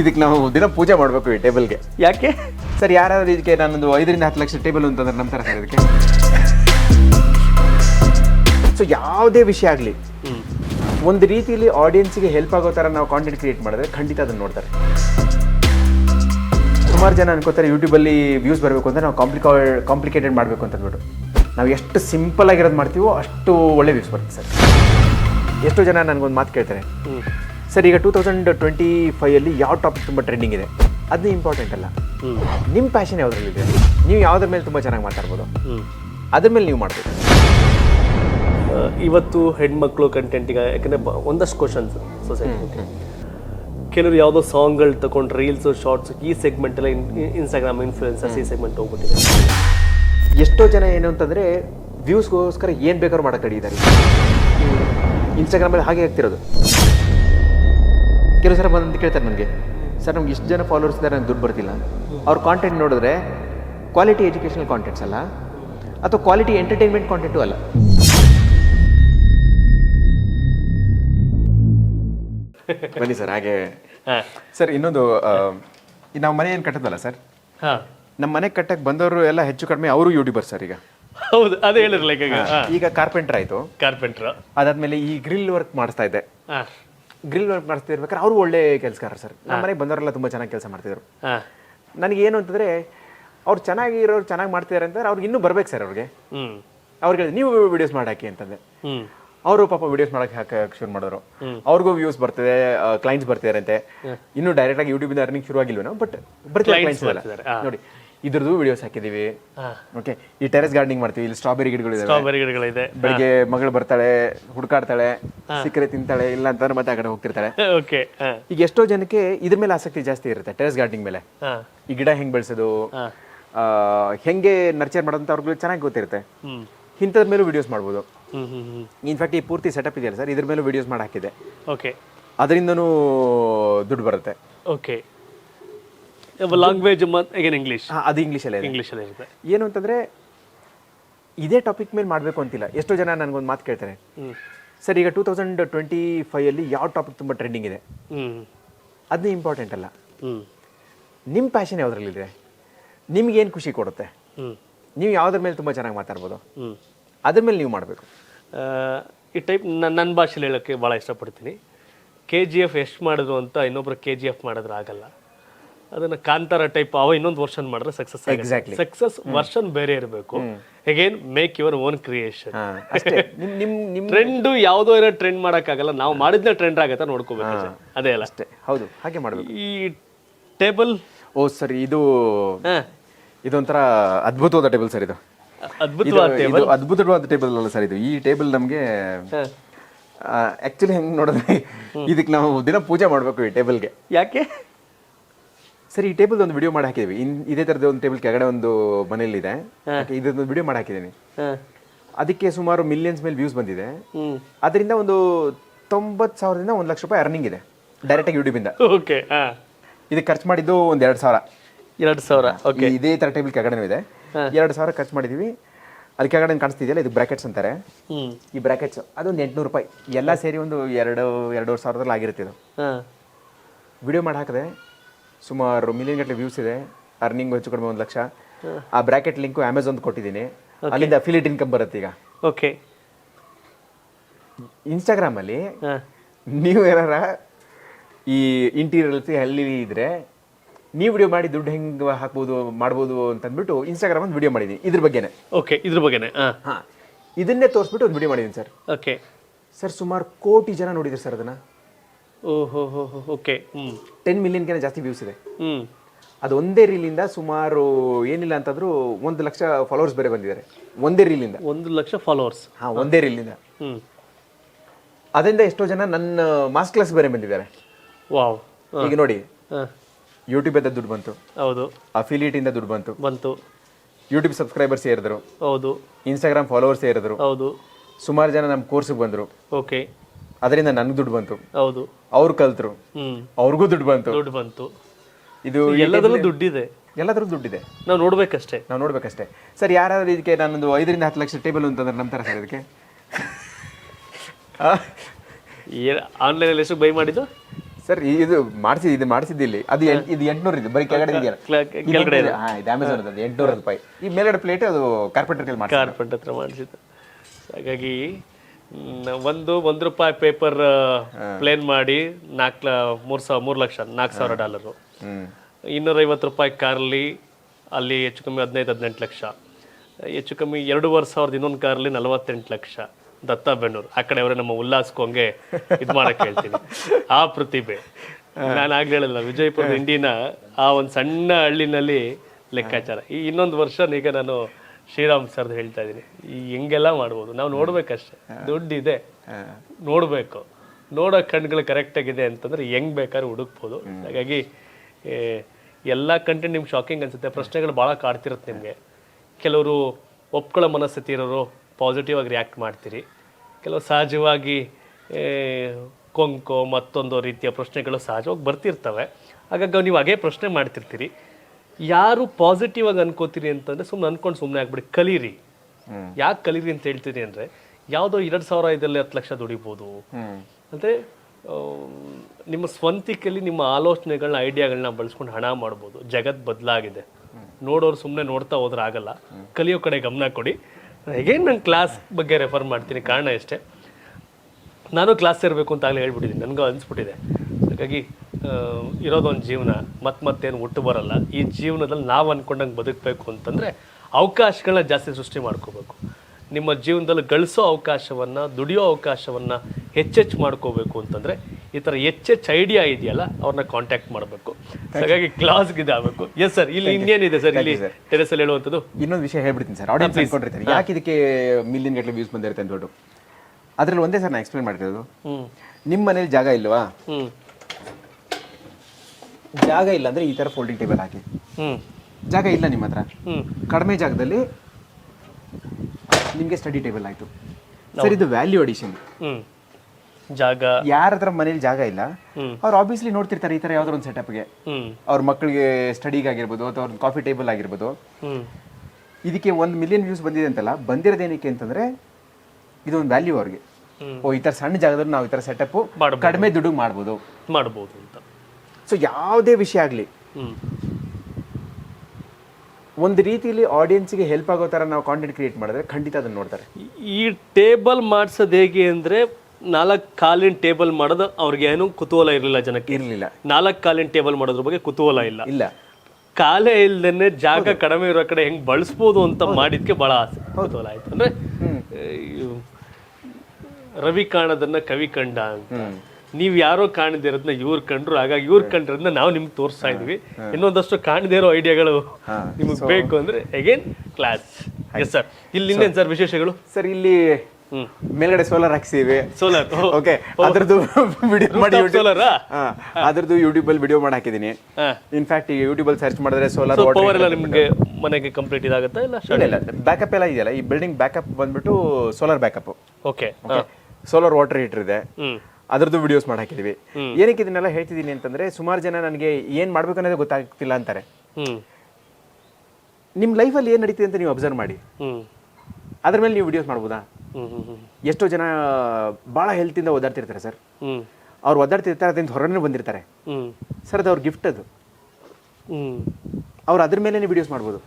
ಇದಕ್ಕೆ ನಾವು ದಿನ ಪೂಜೆ ಮಾಡಬೇಕು ಈ ಟೇಬಲ್ಗೆ. ಯಾಕೆ? ಸರ್ ಯಾರಾದ್ರೂ ಇದಕ್ಕೆ ನಾನೊಂದು ಐದರಿಂದ ಹತ್ತು ಲಕ್ಷ ಟೇಬಲ್ ಅಂತಂದ್ರೆ ನಂತರ ಸರ್ ಇದಕ್ಕೆ. ಸೊ ಯಾವುದೇ ವಿಷಯ ಆಗಲಿ ಒಂದು ರೀತಿಯಲ್ಲಿ ಆಡಿಯನ್ಸ್ಗೆ ಹೆಲ್ಪ್ ಆಗೋ ಥರ ನಾವು ಕಾಂಟೆಂಟ್ ಕ್ರಿಯೇಟ್ ಮಾಡಿದ್ರೆ ಖಂಡಿತ ಅದನ್ನು ನೋಡ್ತಾರೆ. ಸುಮಾರು ಜನ ಅನ್ಕೋತಾರೆ ಯೂಟ್ಯೂಬಲ್ಲಿ ವ್ಯೂಸ್ ಬರಬೇಕು ಅಂತ ನಾವು ಕಾಂಪ್ಲಿಕಾ ಕಾಂಪ್ಲಿಕೇಟೆಡ್ ಮಾಡಬೇಕು ಅಂತ ಅಂದ್ಬಿಟ್ಟು. ನಾವು ಎಷ್ಟು ಸಿಂಪಲ್ ಆಗಿರೋದು ಮಾಡ್ತೀವೋ ಅಷ್ಟು ಒಳ್ಳೆ ವ್ಯೂಸ್ ಬರುತ್ತೆ ಸರ್. ಎಷ್ಟೋ ಜನ ನನಗೊಂದು ಮಾತು ಕೇಳ್ತಾರೆ. ಸರ್ ಈಗ ಟೂ ತೌಸಂಡ್ ಟ್ವೆಂಟಿ ಫೈವಲ್ಲಿ ಯಾವ ಟಾಪಿಕ್ ತುಂಬ ಟ್ರೆಂಡಿಂಗ್ ಇದೆ? ಅದು ಇಂಪಾರ್ಟೆಂಟ್ ಅಲ್ಲ. ನಿಮ್ಮ ಪ್ಯಾಷನ್ ಯಾವುದ್ರಲ್ಲಿದೆ ನೀವು ಯಾವುದ್ರ ಮೇಲೆ ತುಂಬ ಚೆನ್ನಾಗಿ ಮಾತಾಡ್ಬೋದು? ಅದ್ರ ಮೇಲೆ ನೀವು ಮಾಡ್ಬೋದು ಇವತ್ತು ಹೆಣ್ಮಕ್ಳು ಕಂಟೆಂಟ್ ಈಗ ಯಾಕಂದ್ರೆ ಒಂದಷ್ಟು ಕ್ವಶನ್ಸ್ ಸೊಸೈಟಿ ಕೆಲವರು ಯಾವುದೋ ಸಾಂಗ್ಗಳು ತಗೊಂಡು ರೀಲ್ಸು ಶಾರ್ಟ್ಸ್ ಈ ಸೆಗ್ಮೆಂಟ್ ಎಲ್ಲ ಇನ್ಸ್ಟಾಗ್ರಾಮ್ ಇನ್ಫ್ಲೂಯೆನ್ಸರ್ಸ್ ಈ ಸೆಗ್ಮೆಂಟ್ ಹೋಗ್ಬಿಟ್ಟಿದೆ. ಎಷ್ಟೋ ಜನ ಏನು ಅಂತಂದರೆ ವ್ಯೂಸ್ಗೋಸ್ಕರ ಏನು ಬೇಕಾದ್ರೂ ಮಾಡೋಕ್ಕೆ ಇದ್ದಾರೆ. ಇನ್ಸ್ಟಾಗ್ರಾಮಲ್ಲಿ ಹಾಗೆ ಆಗ್ತಿರೋದು. ಕೆಲವು ಸಲ ಬಂದಂತ ಕೇಳ್ತಾರೆ ನನಗೆ ಸರ್ ನಮ್ಗೆ ಇಷ್ಟು ಜನ ಫಾಲೋವರ್ಸ್ ಇದ್ದಾರೆ ನಂಗೆ ದುಡ್ಡು ಬರ್ತಿಲ್ಲ. ಅವ್ರ ಕಾಂಟೆಂಟ್ ನೋಡಿದ್ರೆ ಕ್ವಾಲಿಟಿ ಎಜುಕೇಷನಲ್ ಕಾಂಟೆಂಟ್ಸ್ ಅಲ್ಲ ಅಥವಾ ಕ್ವಾಲಿಟಿ ಎಂಟರ್ಟೈನ್ಮೆಂಟ್ ಕಾಂಟೆಂಟು ಅಲ್ಲ. ಬನ್ನಿ ಸರ್ ಹಾಗೆ. ಸರ್ ಇನ್ನೊಂದು ನಾವು ಮನೆ ಏನು ಕಟ್ಟದಲ್ಲ ಸರ್? ಹಾಂ. ನಮ್ಮ ಮನೆ ಕಟ್ಟಕ್ಕೆ ಬಂದವರು ಎಲ್ಲ ಹೆಚ್ಚು ಕಡಿಮೆ ಅವರು ಯೂಟ್ಯೂಬರ್ ಸರ್ ಈಗ. ಹೌದು ಅದೇ ಹೇಳಿರಲ್ಲ ಈಗ ಈಗ ಕಾರ್ಪೆಂಟರ್ ಆಯಿತು. ಕಾರ್ಪೆಂಟ್ರ್ ಅದಾದ್ಮೇಲೆ ಈ ಗ್ರಿಲ್ ವರ್ಕ್ ಮಾಡಿಸ್ತಾ ಇದ್ದೆ. ಹಾಂ. ಗ್ರಿಲ್ ವರ್ಕ್ ಮಾಡ್ತಿರ್ಬೇಕಾದ್ರೆ ಅವರು ಒಳ್ಳೆ ಕೆಲಸಗಾರ ಸರ್. ನಮ್ಮ ಮನೆಗೆ ಬಂದವರೆಲ್ಲ ತುಂಬ ಚೆನ್ನಾಗಿ ಕೆಲಸ ಮಾಡ್ತಿದ್ರು. ನನಗೇನು ನನಗೆ ಏನು ಅಂತಂದರೆ ಅವ್ರು ಚೆನ್ನಾಗಿರೋರು ಚೆನ್ನಾಗಿ ಮಾಡ್ತಿದ್ದಾರೆ ಅಂತಂದ್ರೆ ಅವ್ರಿಗೆ ಇನ್ನೂ ಬರ್ಬೇಕು ಸರ್ ಅವ್ರಿಗೆ. ಅವ್ರಿಗೆ ನೀವು ವಿಡಿಯೋಸ್ ಮಾಡಾಕಿ ಅಂತಂದ್ರೆ ಅಂತಂದೆ ಅವರು ಪಾಪ ವಿಡಿಯೋಸ್ ಮಾಡಕ್ಕೆ ಹಾಕಕ್ಕೆ ಶುರು ಮಾಡಿದ್ರು. ಅವ್ರಿಗೂ ವ್ಯೂಸ್ ಬರ್ತದೆ ಕ್ಲೈಂಟ್ಸ್ ಬರ್ತಿದಾರಂತೆ ಇನ್ನೂ ಡೈರೆಕ್ಟ್ ಆಗಿ ಯೂಟ್ಯೂಬಿಂದ ಅರ್ನಿಂಗ್ ಶುರು ಆಗಿಲ್ವೇನೋ ಬಟ್ ಬರ್ತೀವಿ ಕ್ಲೈಂಟ್ಸ್ ಬರ್ತಿದ್ದಾರೆ, ನೋಡಿ ಇದ್ರದ್ದು ವಿಡಿಯೋಸ್ ಹಾಕಿದೀವಿ. ಓಕೆ ಈ ಟೆರೆಸ್ ಗಾರ್ಡನಿಂಗ್ ಮಾಡ್ತೀವಿ ಇಲ್ಲಿ ಸ್ಟ್ರಾಬೆರಿ ಗಿಡಗಳಿದಾವೆ. ಸ್ಟ್ರಾಬೆರಿ ಗಿಡಗಳಿದೆ. ಬೆಳಿಗ್ಗೆ ಮಗಳು ಬರ್ತಾಳೆ ಹುಡುಕಾಡ್ತಾಳೆ ಸಿಕ್ಕರೆ ತಿಂತಾಳೆ ಇಲ್ಲ ಅಂತಂದ್ರೆ ಮತ್ತೆ ಆ ಕಡೆ ಹೋಗ್ತಿರ್ತಾಳೆ. ಓಕೆ ಈಗ ಎಷ್ಟೋ ಜನಕ್ಕೆ ಇದ್ರ ಮೇಲೆ ಆಸಕ್ತಿ ಜಾಸ್ತಿ ಇರುತ್ತೆ ಟೆರೆಸ್ ಗಾರ್ಡನಿಂಗ್ ಮೇಲೆ. ಈ ಗಿಡ ಹೆಂಗ್ ಬೆಳೆಸೋದು ಆ, ಹೆಂಗೆ ನರ್ಚರ್ ಮಾಡೋದಂತ ಅವ್ರಿಗೆ ಚೆನ್ನಾಗಿ ಗೊತ್ತಿರುತ್ತೆ. ಇಂಥದ್ರ ಮೇಲೂ ವಿಡಿಯೋಸ್ ಮಾಡ್ಬೋದು. ಇನ್ಫ್ಯಾಕ್ಟ್ ಈ ಪೂರ್ತಿ ಸೆಟಪ್ ಇದೆಯಲ್ಲ ಸರ್ ಇದ್ರ ಮೇಲೂ ವಿಡಿಯೋಸ್ ಮಾಡಿ ಹಾಕಿದೆ. ಓಕೆ ಅದರಿಂದನೂ ದುಡ್ಡು ಬರುತ್ತೆ. ಓಕೆ ಲ್ಯಾಂಗ್ವೇಜ್ ಮತ್ತು ಈಗೇನು ಇಂಗ್ಲೀಷ್ ಅದು ಇಂಗ್ಲೀಷಲ್ಲೇ ಇದೆ. ಇಂಗ್ಲೀಷಲ್ಲಿ ಇರುತ್ತೆ. ಏನು ಅಂತಂದ್ರೆ ಇದೇ ಟಾಪಿಕ್ ಮೇಲೆ ಮಾಡಬೇಕು ಅಂತಿಲ್ಲ. ಎಷ್ಟೋ ಜನ ನನಗೊಂದು ಮಾತು ಕೇಳ್ತಾರೆ. ಸರ್ ಈಗ ಟೂ ತೌಸಂಡ್ ಟ್ವೆಂಟಿ ಫೈವಲ್ಲಿ ಯಾವ ಟಾಪಿಕ್ ತುಂಬ ಟ್ರೆಂಡಿಂಗ್ ಇದೆ? ಹ್ಞೂ ಅದು ಇಂಪಾರ್ಟೆಂಟ್ ಅಲ್ಲ. ಹ್ಞೂ ನಿಮ್ಮ ಪ್ಯಾಷನ್ ಯಾವುದ್ರಲ್ಲಿದೆ ನಿಮ್ಗೇನು ಖುಷಿ ಕೊಡುತ್ತೆ? ಹ್ಞೂ ನೀವು ಯಾವುದ್ರ ಮೇಲೆ ತುಂಬ ಚೆನ್ನಾಗಿ ಮಾತಾಡ್ಬೋದು? ಹ್ಞೂ ಅದ್ರ ಮೇಲೆ ನೀವು ಮಾಡಬೇಕು. ಈ ಟೈಪ್ ನನ್ನ ನನ್ನ ಭಾಷೆಲಿ ಹೇಳೋಕ್ಕೆ ಭಾಳ ಇಷ್ಟಪಡ್ತೀನಿ. ಕೆ ಜಿ ಎಫ್ ಎಷ್ಟು ಮಾಡಿದ್ರು ಅಂತ ಇನ್ನೊಬ್ರು ಕೆ ಜಿ ಎಫ್ ಮಾಡಿದ್ರೆ ಆಗಲ್ಲ. ಅದನ್ನು ಕಾಂತಾರ ಟೈಪ್ ಅವ ಇನ್ನೊಂದು ವರ್ಷನ್ ಮಾಡಿದ್ರೆ ಸಕ್ಸಸ್ ಎಕ್ಸಾಕ್ಟ್ಲಿ ಸಕ್ಸಸ್ ವರ್ಷನ್ ಬೇರೆ ಇರಬೇಕು. Again make your own creation ನಿಮ್ ನಿಮ್ ಟ್ರೆಂಡು ಯಾವುದೋ ಏನೋ ಟ್ರೆಂಡ್ ಮಾಡೋಕ್ಕಾಗಲ್ಲ. ನಾವು ಮಾಡಿದ್ನ ಟ್ರೆಂಡ್ ಆಗತ್ತಾ ನೋಡ್ಕೋಬೇಕು ಅದೇ ಅಲ್ಲ. ಅಷ್ಟೇ. ಹೌದು ಹಾಗೆ ಮಾಡಬೇಕು. ಈ ಟೇಬಲ್ ಓ ಸರ್ ಇದು ಇದೊಂಥರ ಅದ್ಭುತವಾದ ಟೇಬಲ್ ಸರ್ ಇದು. ಅದ್ಭುತವಾದ ಟೇಬಲ್ ಇದು ಅದ್ಭುತವಾದ ಟೇಬಲ್ ಅಲ್ಲ ಸರ್ ಇದು. ಈ ಟೇಬಲ್ ನಮಗೆ ಆಕ್ಚುಲಿ ಹೆಂಗೆ ನೋಡಿದ್ರೆ ಇದಕ್ಕೆ ನಾವು ದಿನ ಪೂಜೆ ಮಾಡಬೇಕು ಈ ಟೇಬಲ್ಗೆ ಯಾಕೆ? ಸರ್ ಈ ಟೇಬಲ್ ಒಂದು ವಿಡಿಯೋ ಮಾಡಿ ಹಾಕಿದ್ವಿ. ಇನ್ ಇದೇ ತರದ ಒಂದು ಟೇಬಲ್ ಕೆಳಗಡೆ ಒಂದು ಮನೆಯಲ್ಲಿದೆ. ಇದೊಂದು ವಿಡಿಯೋ ಮಾಡಿ ಹಾಕಿದ್ದೀನಿ ಅದಕ್ಕೆ ಸುಮಾರು ಮಿಲಿಯನ್ಸ್ ಮೇಲೆ ವ್ಯೂಸ್ ಬಂದಿದೆ. ಅದರಿಂದ ಒಂದು ತೊಂಬತ್ತು ಸಾವಿರದಿಂದ ಒಂದು ಲಕ್ಷ ರೂಪಾಯಿ ಅರ್ನಿಂಗ್ ಇದೆ ಡೈರೆಕ್ಟಾಗಿ ಯೂಟ್ಯೂಬಿಂದ ಓಕೆ ಹಾಂ. ಇದಕ್ಕೆ ಖರ್ಚು ಮಾಡಿದ್ದು ಒಂದು ಎರಡು ಸಾವಿರ. ಎರಡು ಸಾವಿರ ಓಕೆ ಇದೇ ಥರ ಟೇಬಲ್ ಕೆಳಗಡೆ ಇದೆ. ಎರಡು ಸಾವಿರ ಖರ್ಚು ಮಾಡಿದೀವಿ. ಅಲ್ಲಿ ಕೆಳಗಡೆ ಕಾಣಿಸ್ತಿದೆಯಲ್ಲ ಇದು ಬ್ರಾಕೆಟ್ಸ್ ಅಂತಾರೆ. ಈ ಬ್ರಾಕೆಟ್ಸ್ ಅದೊಂದು ಎಂಟುನೂರು ರೂಪಾಯಿ. ಎಲ್ಲ ಸೇರಿ ಒಂದು ಎರಡು ಎರಡೂವರೆ ಸಾವಿರದಲ್ಲಿ ಆಗಿರುತ್ತೆ ಇದು. ವಿಡಿಯೋ ಮಾಡಿ ಹಾಕಿದೆ ಸುಮಾರು ಮಿಲಿಯನ್ ಗಟ್ಟಲೆ ವ್ಯೂಸ್ ಇದೆ. ಅರ್ನಿಂಗ್ ಹೆಚ್ಚು ಕಡಿಮೆ ಒಂದು ಲಕ್ಷ. ಆ ಬ್ರಾಕೆಟ್ ಲಿಂಕು ಅಮೆಝಾನ್ ಕೊಟ್ಟಿದ್ದೀನಿ. ಅಲ್ಲಿಂದ ಅಫಿಲಿಯೇಟ್ ಇನ್ಕಮ್ ಬರುತ್ತೆ ಈಗ. ಓಕೆ ಇನ್ಸ್ಟಾಗ್ರಾಮಲ್ಲಿ ಅಲ್ಲಿ ನೀವು ಏನಾರ ಈ ಇಂಟೀರಿಯರ್ ಅಲ್ಲಿ ಇದ್ರೆ ನೀವು ವಿಡಿಯೋ ಮಾಡಿ ದುಡ್ಡು ಹೆಂಗೆ ಹಾಕ್ಬೋದು ಮಾಡ್ಬೋದು ಅಂತಂದ್ಬಿಟ್ಟು ಇನ್ಸ್ಟಾಗ್ರಾಮ್ ಒಂದು ವಿಡಿಯೋ ಮಾಡಿದ್ದೀನಿ. ಇದ್ರ ಬಗ್ಗೆನೇ. ಓಕೆ ಇದ್ರ ಬಗ್ಗೆನೇ. ಹಾಂ. ಹಾಂ. ಇದನ್ನೇ ತೋರಿಸ್ಬಿಟ್ಟು ಒಂದು ವಿಡಿಯೋ ಮಾಡಿದ್ದೀನಿ ಸರ್. ಓಕೆ ಸರ್ ಸುಮಾರು ಕೋಟಿ ಜನ ನೋಡಿದ್ರು ಸರ್ ಅದನ್ನು. ಓಹೋ ಓಕೆ ಟೆನ್ ಮಿಲಿಯನ್ಗಿಂತ ಜಾಸ್ತಿ ವ್ಯೂಸ್ ಇದೆ. ಅದು ಒಂದೇ ರೀಲಿಂದ ಸುಮಾರು ಏನಿಲ್ಲ ಅಂತಂದ್ರೂ ಒಂದು ಲಕ್ಷ ಫಾಲೋವರ್ಸ್ ಬೇರೆ ಬಂದಿದ್ದಾರೆ. ಒಂದೇ ರೀಲಿಂದ ಒಂದು ಲಕ್ಷ ಫಾಲೋವರ್ಸ್ ಹಾ ಒಂದೇ ರೀಲಿಂದ ಹ್ಮ್. ಅದರಿಂದ ಎಷ್ಟೋ ಜನ ನನ್ನ ಮಾಸ್ ಕ್ಲಾಸ್ ಬೇರೆ ಬಂದಿದ್ದಾರೆ. ವಾವ್ ಈಗ ನೋಡಿ ಯೂಟ್ಯೂಬ್ ಇಂದ ದುಡ್ಡು ಬಂತು. ಹೌದು. ಅಫಿಲಿಯೇಟ್ ಇಂದ ದುಡ್ಡು ಬಂತು. ಬಂತು. ಯೂಟ್ಯೂಬ್ ಸಬ್ಸ್ಕ್ರೈಬರ್ಸ್ ಸೇರಿದ್ರು ಹೌದು. ಇನ್ಸ್ಟಾಗ್ರಾಮ್ ಫಾಲೋವರ್ಸ್ ಸೇರಿದ್ರು ಹೌದು. ಸುಮಾರು ಜನ ನಮ್ಮ ಕೋರ್ಸಿಗೆ ಬಂದರು. ಓಕೆ ಅದರಿಂದ ನನಗೆ ದುಡ್ಡು ಬಂತು. ಹೌದು. ಅವ್ರು ಕಲ್ತ್ರು. ಅವ್ರಿಗೂ ದುಡ್ಡು ಬಂತು. ದುಡ್ಡು ಬಂತು. ಇದು ಎಲ್ಲದರಲ್ಲೂ ದುಡ್ಡಿದೆ. ಎಲ್ಲದರಲ್ಲೂ ದುಡ್ಡಿದೆ. ನಾವು ನೋಡ್ಬೇಕಷ್ಟೇ. ನಾವು ನೋಡ್ಬೇಕಷ್ಟೇ. ಸರ್ ಯಾರಾದ್ರೂ ಇದಕ್ಕೆ ನಾನೊಂದು ಐದರಿಂದ ಹತ್ತು ಲಕ್ಷ ಟೇಬಲ್ ಅಂತಂದ್ರೆ ನಂತರ ಸರ್ ಇದಕ್ಕೆ? ಆನ್ಲೈನಲ್ಲಿ ಎಷ್ಟು ಬೈ ಮಾಡಿದ್ದು? ಸರ್ ಇದು ಮಾಡಿಸಿ ಇದು ಮಾಡಿಸಿದ್ದಿಲ್ಲಿ. ಅದು ಇದು ಎಂಟ್ನೂರು ಇದೆ. ಬರೀ ಕೆಳಗಡೆ ಇದೆಯಲ್ಲ. ಕೆಳಗಡೆ ಇದೆ. ಹಾ ಇದು ಅಮೆಝಾನ್ ಅದು ಎಂಟ್ನೂರು ರೂಪಾಯಿ ಈ ಮೇಲ್ಗಡೆ ಪ್ಲೇಟ್ ಅದು ಕಾರ್ಪೆಂಟರ್ ಕೈಲಿ ಮಾಡಿ ಕಾರ್ಪೆಂಟರ್ ಹತ್ರ ಮಾಡಿಸಿದ್ದು. ಹಾಗಾಗಿ ಒಂದು ಒಂದು ರೂಪಾಯಿ ಪೇಪರ್ ಪ್ಲೇನ್ ಮಾಡಿ ನಾಲ್ಕು ಮೂರು ಸಾವಿರ ಮೂರು ಲಕ್ಷ ನಾಲ್ಕು ಸಾವಿರ ಡಾಲರು. ಇನ್ನೂರೈವತ್ತು ರೂಪಾಯಿ ಕಾರಲ್ಲಿ ಅಲ್ಲಿ ಹೆಚ್ಚು ಕಮ್ಮಿ ಹದಿನೈದು ಹದಿನೆಂಟು ಲಕ್ಷ. ಹೆಚ್ಚು ಕಮ್ಮಿ ಎರಡೂವರೆ ಸಾವಿರದ ಇನ್ನೊಂದು ಕಾರಲ್ಲಿ ನಲವತ್ತೆಂಟು ಲಕ್ಷ. ದತ್ತ ಬೆನ್ನೂರು ಆ ಕಡೆ ಅವರೇ ನಮ್ಮ ಉಲ್ಲಾಸ್ಕೊಂಗೆ ಇದು ಮಾಡಕ್ಕೆ ಹೇಳ್ತೀನಿ. ಆ ಪ್ರತಿಭೆ. ನಾನು ಆಗ್ಲೇ ಹೇಳಿಲ್ಲ ವಿಜಯಪುರ ಇಂಡಿನ ಆ ಒಂದು ಸಣ್ಣ ಹಳ್ಳಿನಲ್ಲಿ ಲೆಕ್ಕಾಚಾರ. ಈ ಇನ್ನೊಂದು ವರ್ಷ ಈಗ ನಾನು ಶ್ರೀರಾಮ್ ಸರ್ದು ಹೇಳ್ತಾ ಇದ್ದೀನಿ ಈ ಹೆಂಗೆಲ್ಲ ಮಾಡ್ಬೋದು. ನಾವು ನೋಡ್ಬೇಕಷ್ಟೇ. ದುಡ್ಡಿದೆ. ನೋಡಬೇಕು. ನೋಡೋ ಕಣ್ಗಳು ಕರೆಕ್ಟಾಗಿದೆ ಅಂತಂದ್ರೆ ಹೆಂಗ್ ಬೇಕಾದ್ರೂ ಹುಡುಕ್ಬೋದು. ಹಾಗಾಗಿ ಎಲ್ಲ ಕಂಟೆಂಟ್ ನಿಮ್ಗೆ ಶಾಕಿಂಗ್ ಅನ್ಸುತ್ತೆ. ಪ್ರಶ್ನೆಗಳು ಭಾಳ ಕಾಡ್ತಿರುತ್ತೆ ನಿಮಗೆ. ಕೆಲವರು ಒಪ್ಕೊಳ್ಳೋ ಮನಸ್ಥಿತಿ ಇರೋರು ಪಾಸಿಟಿವ್ ಆಗಿ ರಿಯಾಕ್ಟ್ ಮಾಡ್ತೀರಿ. ಕೆಲವು ಸಹಜವಾಗಿ ಕೊಂಕು ಕೊಂಕೋ ಮತ್ತೊಂದು ರೀತಿಯ ಪ್ರಶ್ನೆಗಳು ಸಹಜವಾಗಿ ಬರ್ತಿರ್ತವೆ. ಹಾಗಾಗಿ ನೀವು ಹಾಗೇ ಪ್ರಶ್ನೆ ಮಾಡ್ತಿರ್ತೀರಿ. ಯಾರು ಪಾಸಿಟಿವ್ ಆಗಿ ಅನ್ಕೋತೀರಿ ಅಂತಂದ್ರೆ ಸುಮ್ಮನೆ ಅನ್ಕೊಂಡು ಸುಮ್ಮನೆ ಆಗ್ಬಿಡಿ ಕಲೀರಿ. ಯಾಕೆ ಕಲೀರಿ ಅಂತ ಹೇಳ್ತೀನಿ ಅಂದ್ರೆ ಯಾವುದೋ ಎರಡು ಸಾವಿರ ಐದಲ್ಲಿ ಹತ್ತು ಲಕ್ಷ ದುಡಿಬೋದು. ಅಂದ್ರೆ ನಿಮ್ಮ ಸ್ವಂತಿಕೆಯಲ್ಲಿ ನಿಮ್ಮ ಆಲೋಚನೆಗಳನ್ನ ಐಡಿಯಾಗಳನ್ನ ಬಳಸ್ಕೊಂಡು ಹಣ ಮಾಡ್ಬೋದು. ಜಗತ್ ಬದಲಾಗಿದೆ. ನೋಡೋರು ಸುಮ್ಮನೆ ನೋಡ್ತಾ ಹೋದ್ರೆ ಆಗಲ್ಲ. ಕಲಿಯೋ ಕಡೆ ಗಮನ ಕೊಡಿ. ಹೇಗೇನು ನಾನು ಕ್ಲಾಸ್ ಬಗ್ಗೆ ರೆಫರ್ ಮಾಡ್ತೀನಿ ಕಾರಣ ಇಷ್ಟೇ ನಾನು ಕ್ಲಾಸ್ ಸೇರಬೇಕು ಅಂತ ಆಗಲೇ ಹೇಳ್ಬಿಟ್ಟಿದ್ದೀನಿ. ನನಗೂ ಅನಿಸ್ಬಿಟ್ಟಿದೆ. ಹಾಗಾಗಿ ಇರೋದೊಂದು ಜೀವನ ಮತ್ತೆ ಮತ್ತೇನು ಹುಟ್ಟು ಬರಲ್ಲ. ಈ ಜೀವನದಲ್ಲಿ ನಾವು ಅಂದ್ಕೊಂಡಂಗೆ ಬದುಕಬೇಕು ಅಂತಂದರೆ ಅವಕಾಶಗಳನ್ನ ಜಾಸ್ತಿ ಸೃಷ್ಟಿ ಮಾಡ್ಕೋಬೇಕು. ನಿಮ್ಮ ಜೀವನದಲ್ಲಿ ಗಳಿಸೋ ಅವಕಾಶವನ್ನು ದುಡಿಯೋ ಅವಕಾಶವನ್ನು ಹೆಚ್ಚೆಚ್ಚು ಮಾಡ್ಕೋಬೇಕು ಅಂತಂದರೆ ಈ ಥರ ಹೆಚ್ಚೆಚ್ಚು ಐಡಿಯಾ ಇದೆಯಲ್ಲ ಅವ್ರನ್ನ ಕಾಂಟ್ಯಾಕ್ಟ್ ಮಾಡಬೇಕು. ಹಾಗಾಗಿ ಕ್ಲಾಸ್ಗೆ ಇದಾಗಬೇಕು. ಎಸ್ ಸರ್ ಇಲ್ಲಿ ಇನ್ನೇನಿದೆ ಸರ್ ಇಲ್ಲಿ ಟೆರೆಸಲ್ಲಿ ಹೇಳುವಂಥದ್ದು? ಇನ್ನೊಂದು ವಿಷಯ ಹೇಳ್ಬಿಡ್ತೀನಿ ಸರ್ ಆಡಿಯನ್ಸ್ ಇಟ್ಕೊಂಡಿರ್ತಾರೆ ಯಾಕೆ ಇದಕ್ಕೆ ಮಿಲಿಯನ್ ಗಟ್ಟಲೆ ವ್ಯೂಸ್ ಬಂದಿರುತ್ತೆ ಅಂತ ದೊಡ್ಡ ಅದರಲ್ಲಿ ಒಂದೇ ಸರ್ ನಾನು ಎಕ್ಸ್ಪ್ಲೇನ್ ಮಾಡಿರೋದು ಹ್ಞೂ ನಿಮ್ಮ ಮನೇಲಿ ಜಾಗ ಇಲ್ವಾ? ಹ್ಞೂ ಜಾಗ ಇಲ್ಲ ಅಂದ್ರೆ ಈ ತರ ಫೋಲ್ಡಿಂಗ್ ಟೇಬಲ್ ಹಾಕಿ. ಜಾಗ ಇಲ್ಲ ನಿಮ್ಮ ಹತ್ರ. ಕಡಿಮೆ ಜಾಗದಲ್ಲಿ ನಿಮಗೆ ಸ್ಟಡಿ ಟೇಬಲ್ ಆಯ್ತು. ಸರ್ ಇದು ವ್ಯಾಲ್ಯೂ ಅಡಿಷನ್ ಜಾಗ. ಯಾರ ಹತ್ರ ಮನೇಲಿ ಜಾಗ ಇಲ್ಲ. ಅವ್ರು ಆಬ್ವಿಯಸ್ಲಿ ನೋಡ್ತಿರ್ತಾರೆ ಈ ತರ ಯಾವ್ದಾದ್ರು ಒಂದು ಸೆಟಪ್ಗೆ ಅವ್ರ ಮಕ್ಕಳಿಗೆ ಸ್ಟಡಿಗೆ ಆಗಿರ್ಬೋದು ಅಥವಾ ಅವ್ರ ಕಾಫಿ ಟೇಬಲ್ ಆಗಿರ್ಬೋದು. ಇದಕ್ಕೆ ಒಂದು ಮಿಲಿಯನ್ ವ್ಯೂಸ್ ಬಂದಿದೆ ಅಂತಲ್ಲ ಬಂದಿರೋದೇನಕ್ಕೆ ಅಂತಂದ್ರೆ ಇದೊಂದು ವ್ಯಾಲ್ಯೂ ಅವ್ರಿಗೆ. ಓ ಈ ತರ ಸಣ್ಣ ಜಾಗದಲ್ಲಿ ನಾವು ಈ ತರ ಸೆಟಪ್. ಕಡಿಮೆ ದುಡ್ಡು ಮಾಡ್ಬೋದು. ಮಾಡ್ಬೋದು ಸೊ ಯಾವುದೇ ವಿಷಯ ಆಗಲಿ ಒಂದು ರೀತಿಯಲ್ಲಿ ಆಡಿಯನ್ಸ್ಗೆ ಹೆಲ್ಪ್ ಆಗೋ ಥರ ನಾವು ಕಾಂಟೆಂಟ್ ಕ್ರಿಯೇಟ್ ಮಾಡಿದ್ರೆ ಖಂಡಿತ ಅದನ್ನು ನೋಡ್ತಾರೆ. ಈ ಟೇಬಲ್ ಮಾಡಿಸೋದು ಹೇಗೆ ಅಂದರೆ ನಾಲ್ಕು ಕಾಲಿನ ಟೇಬಲ್ ಮಾಡೋದು ಅವ್ರಿಗೆ ಏನೂ ಕುತೂಹಲ ಇರಲಿಲ್ಲ ಜನಕ್ಕೆ. ಇರಲಿಲ್ಲ. ನಾಲ್ಕು ಕಾಲಿನ ಟೇಬಲ್ ಮಾಡೋದ್ರ ಬಗ್ಗೆ ಕುತೂಹಲ ಇಲ್ಲ. ಇಲ್ಲ. ಕಾಲೇ ಇಲ್ದೇನೆ ಜಾಗ ಕಡಿಮೆ ಇರೋ ಕಡೆ ಹೆಂಗೆ ಬಳಸ್ಬೋದು ಅಂತ ಮಾಡಿದ್ಕೆ ಭಾಳ ಆಸೆ. ಕುತೂಹಲ ಆಯ್ತು. ಅಂದರೆ ರವಿ ಕಾಣದನ್ನ ಕವಿ ಕಂಡ ಅಂತ. ನೀವ್ ಯಾರೋ ಕಾಣದೇ ಇರೋದನ್ನ ಇವ್ರು ಕಂಡ್ರು. ಹಾಗಾಗಿ ಇವ್ರು ಕಂಡ್ರದನ್ನ ನಾವು ನಿಮ್ಗೆ ತೋರಿಸ್ತಾ ಇದ್ವಿ. ಇನ್ನೊಂದಷ್ಟು ಕಾಣದೇ ಇರೋ ಐಡಿಯಾಗಳು ನಿಮಗೆ ಬೇಕು ಅಂದ್ರೆ ಅಗೇನ್ ಕ್ಲಾಸ್ ಎಸ್ ಸರ್ ಇಲ್ಲಿ ಇನ್ನೇನು ಸರ್ ವಿಶೇಷಗಳು? ಸರ್ ಇಲ್ಲಿ ಮೇಲ್ಗಡೆ ಸೋಲಾರ್ ಹಾಕ್ಸಿವಿ ಸೋಲಾರ್ ಓಕೆ ಅದ್ರದ್ದು ವಿಡಿಯೋ ಮಾಡಿ ಸೋಲಾರಾ ಅದ್ರದ್ದು ಯೂಟ್ಯೂಬ್ ಅಲ್ಲಿ ವಿಡಿಯೋ ಮಾಡಿ ಹಾಕಿದೀನಿ ಇನ್ಫ್ಯಾಕ್ಟ್ ಈಗ ಯೂಟ್ಯೂಬ್ ಅಲ್ಲಿ ಸರ್ಚ್ ಮಾಡಿದ್ರೆ ಸೋಲಾರ್ ಪವರ್ ಎಲ್ಲ ನಿಮ್ಗೆ ಮನೆಗೆ ಕಂಪ್ಲೀಟ್ ಇದಾಗುತ್ತೆ ಇಲ್ಲ ಇಲ್ಲ ಬ್ಯಾಕಪ್ ಎಲ್ಲ ಇದೆಯಲ್ಲ ಈ ಬಿಲ್ಡಿಂಗ್ ಬ್ಯಾಕಪ್ ಬಂದ್ಬಿಟ್ಟು solar backup okay solar water heater ಇದೆ. ಅದ್ರದ್ದು ವಿಡಿಯೋಸ್ ಮಾಡಾಕಿದ್ವಿ. ಹಾಕಿದೀವಿ ಏನಕ್ಕೆ ಇದನ್ನೆಲ್ಲ ಹೇಳ್ತಿದ್ದೀನಿ ಅಂತಂದ್ರೆ ಸುಮಾರು ಜನ ನನಗೆ ಏನ್ ಮಾಡ್ಬೇಕು ಅನ್ನೋದೇ ಗೊತ್ತಾಗ್ತಿಲ್ಲ ಅಂತಾರೆ. ನಿಮ್ ನಿಮ್ಮ ಲೈಫಲ್ಲಿ ಏನು ನಡೀತಿದೆ ಅಂತ ನೀವು ಅಬ್ಸರ್ವ್ ಮಾಡಿ. ಅದ್ರ ಮೇಲೆ ನೀವು ವಿಡಿಯೋಸ್ ಮಾಡ್ಬೋದಾ? ಎಷ್ಟೋ ಜನ ಭಾಳ ಹೆಲ್ತಿಂದ ಓದಾಡ್ತಿರ್ತಾರೆ ಸರ್. ಅವ್ರು ಒದ್ದಾಡ್ತಿರ್ತಾರೆ ಅದರಿಂದ ಹೊರನೇ ಬಂದಿರ್ತಾರೆ. ಸರ್ ಅದು ಅವ್ರ ಗಿಫ್ಟ್ ಅದು. ಅವ್ರು ಅದ್ರ ಮೇಲೆ ವಿಡಿಯೋಸ್ ಮಾಡ್ಬೋದು.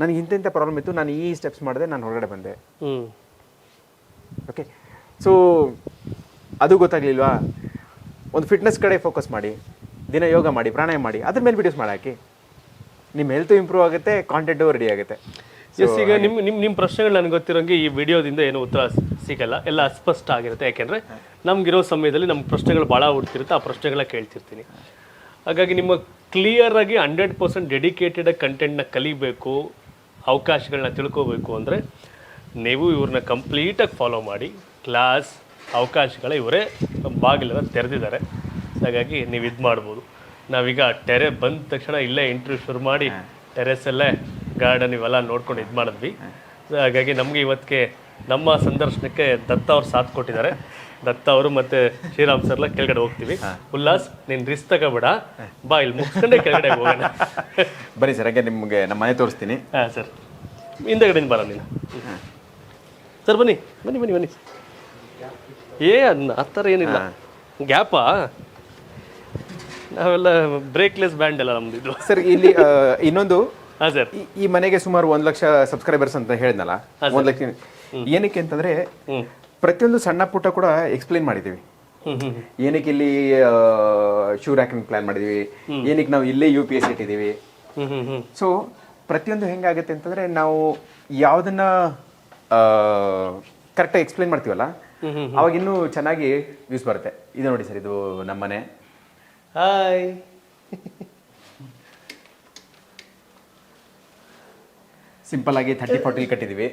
ನನಗೆ ಇಂಥ ಪ್ರಾಬ್ಲಮ್ ಇತ್ತು ನಾನು ಈ ಸ್ಟೆಪ್ಸ್ ಮಾಡಿದೆ ನಾನು ಹೊರಗಡೆ ಬಂದೆ. ಓಕೆ ಸೊ ಅದು ಗೊತ್ತಾಗ್ಲಿಲ್ವಾ? ಒಂದು ಫಿಟ್ನೆಸ್ ಕಡೆ ಫೋಕಸ್ ಮಾಡಿ ದಿನ ಯೋಗ ಮಾಡಿ ಪ್ರಾಣಾಯಾಮ ಮಾಡಿ ಅದ್ರ ಮೇಲೆ ವಿಡಿಯೋಸ್ ಮಾಡಿ ಹಾಕಿ. ನಿಮ್ಮ ಹೆಲ್ತ್ ಇಂಪ್ರೂವ್ ಆಗುತ್ತೆ ಕಾಂಟೆಂಟು ರೆಡಿ ಆಗುತ್ತೆ. ಎಸ್ ಈಗ ನಿಮ್ಮ ನಿಮ್ಮ ನಿಮ್ಮ ಪ್ರಶ್ನೆಗಳು ನನಗೆ ಗೊತ್ತಿರೋಂಗೆ ಈ ವಿಡಿಯೋದಿಂದ ಏನು ಉತ್ತರ ಸಿಗಲ್ಲ. ಎಲ್ಲ ಅಸ್ಪಷ್ಟ ಆಗಿರುತ್ತೆ. ಯಾಕೆಂದರೆ ನಮಗಿರೋ ಸಮಯದಲ್ಲಿ ನಮ್ಮ ಪ್ರಶ್ನೆಗಳು ಭಾಳ ಹುಡ್ತಿರುತ್ತೆ. ಆ ಪ್ರಶ್ನೆಗಳ ಕೇಳ್ತಿರ್ತೀನಿ. ಹಾಗಾಗಿ ನಿಮ್ಮ ಕ್ಲಿಯರ್ ಆಗಿ ಹಂಡ್ರೆಡ್ ಪರ್ಸೆಂಟ್ ಡೆಡಿಕೇಟೆಡ್ ಕಂಟೆಂಟ್ನ ಕಲಿಬೇಕು ಅವಕಾಶಗಳನ್ನ ತಿಳ್ಕೋಬೇಕು ಅಂದರೆ ನೀವು ಇವ್ರನ್ನ ಕಂಪ್ಲೀಟಾಗಿ ಫಾಲೋ ಮಾಡಿ ಕ್ಲಾಸ್ ಅವಕಾಶಗಳ ಇವರೇ ಬಾಗಿಲನ್ನು ತೆರೆದಿದ್ದಾರೆ. ಹಾಗಾಗಿ ನೀವು ಇದು ಮಾಡ್ಬೋದು. ನಾವೀಗ ಟೆರೆ ಬಂದ ತಕ್ಷಣ ಇಲ್ಲೇ ಇಂಟರ್ವ್ಯೂ ಶುರು ಮಾಡಿ ಟೆರೆಸಲ್ಲೇ ಗಾರ್ಡನ್ ಇವೆಲ್ಲ ನೋಡ್ಕೊಂಡು ಇದು ಮಾಡಿದ್ವಿ. ಹಾಗಾಗಿ ನಮಗೆ ಇವತ್ತಿಗೆ ನಮ್ಮ ಸಂದರ್ಶನಕ್ಕೆ ದತ್ತ ಅವ್ರು ಸಾಥ್ ಕೊಟ್ಟಿದ್ದಾರೆ. ದತ್ತ ಅವರು ಮತ್ತೆ ಶ್ರೀರಾಮ್ ಸರ್ಲ ಕೆಳಗಡೆ ಹೋಗ್ತೀವಿ. ಉಲ್ಲಾಸ್ ನೀನ್ ರಿಸ್ ತಗೋಬೇಡ. ಬಾ ಇಲ್ಲಿ ಮುಗಿಸ್ಕೊಂಡೆ ಕೆಳಗಡೆ ಹೋಗೋಣ. ಬನ್ನಿ ಸರ್ ಹಾಗೆ ನಿಮಗೆ ನಮ್ಮ ಮನೆ ತೋರಿಸ್ತೀನಿ. ಹಾಂ ಸರ್ ಹಿಂದೆಗಡೆಯಿಂದ ಬರ ನೀನು. ಸರ್ ಬನ್ನಿ ಬನ್ನಿ ಬನ್ನಿ ಬನ್ನಿ. ಏ ಅದನ್ನ ಆ ಥರ ಏನಿಲ್ಲ. ಗ್ಯಾಪಾ? ನಾವೆಲ್ಲ ಬ್ರೇಕ್ಲೆಸ್ ಬ್ಯಾಂಡ್ ಎಲ್ಲ ನಮ್ದು ಇದು. ಸರ್ ಇಲ್ಲಿ ಆ, ಇನ್ನೊಂದು ಹಾಂ ಸರ್. ಈ- ಈ ಮನೆಗೆ ಸುಮಾರು ಒಂದ್ ಲಕ್ಷ ಸಬ್ಸ್ಕ್ರೈಬರ್ಸ್ ಅಂತ ಹೇಳಿದ್ನಲ್ಲ ಒಂದ್ ಲಕ್ಷ ಏನಕ್ಕೆ ಅಂತಂದ್ರೆ ಪ್ರತಿಯೊಂದು ಸಣ್ಣ ಪುಟ್ಟ ಕೂಡ ಎಕ್ಸ್ಪ್ಲೈನ್ ಹ್ಞೂ ಏನಕ್ಕೆ ಇಲ್ಲಿ ಶೂ ರ್ಯಾಕಿಂಗ್ ಪ್ಲಾನ್ ಮಾಡಿದೀವಿ ಏನಕ್ಕೆ ನಾವು ಇಲ್ಲೇ ಯು ಪಿ ಎಸ್ ಇಟ್ಟಿದ್ದೀವಿ. ಸೊ ಪ್ರತಿಯೊಂದು ಹೆಂಗಾಗುತ್ತೆ ಅಂತಂದ್ರೆ ನಾವು ಯಾವುದನ್ನ ಕರೆಕ್ಟಾಗಿ ಎಕ್ಸ್ಪ್ಲೈನ್ ಮಾಡ್ತೀವಲ್ಲ ಅವಾಗ ಇನ್ನೂ ಚೆನ್ನಾಗಿ ವ್ಯೂಸ್ ಬರುತ್ತೆ. ಇದು ನೋಡಿ ಸರ್ ಇದು ನಮ್ಮನೆ. ಹಾಯ್ ಸಿಂಪಲ್ ಆಗಿ ಥರ್ಟಿ ಫೋರ್ಟಿಲಿ ಕಟ್ಟಿದೀವಿ.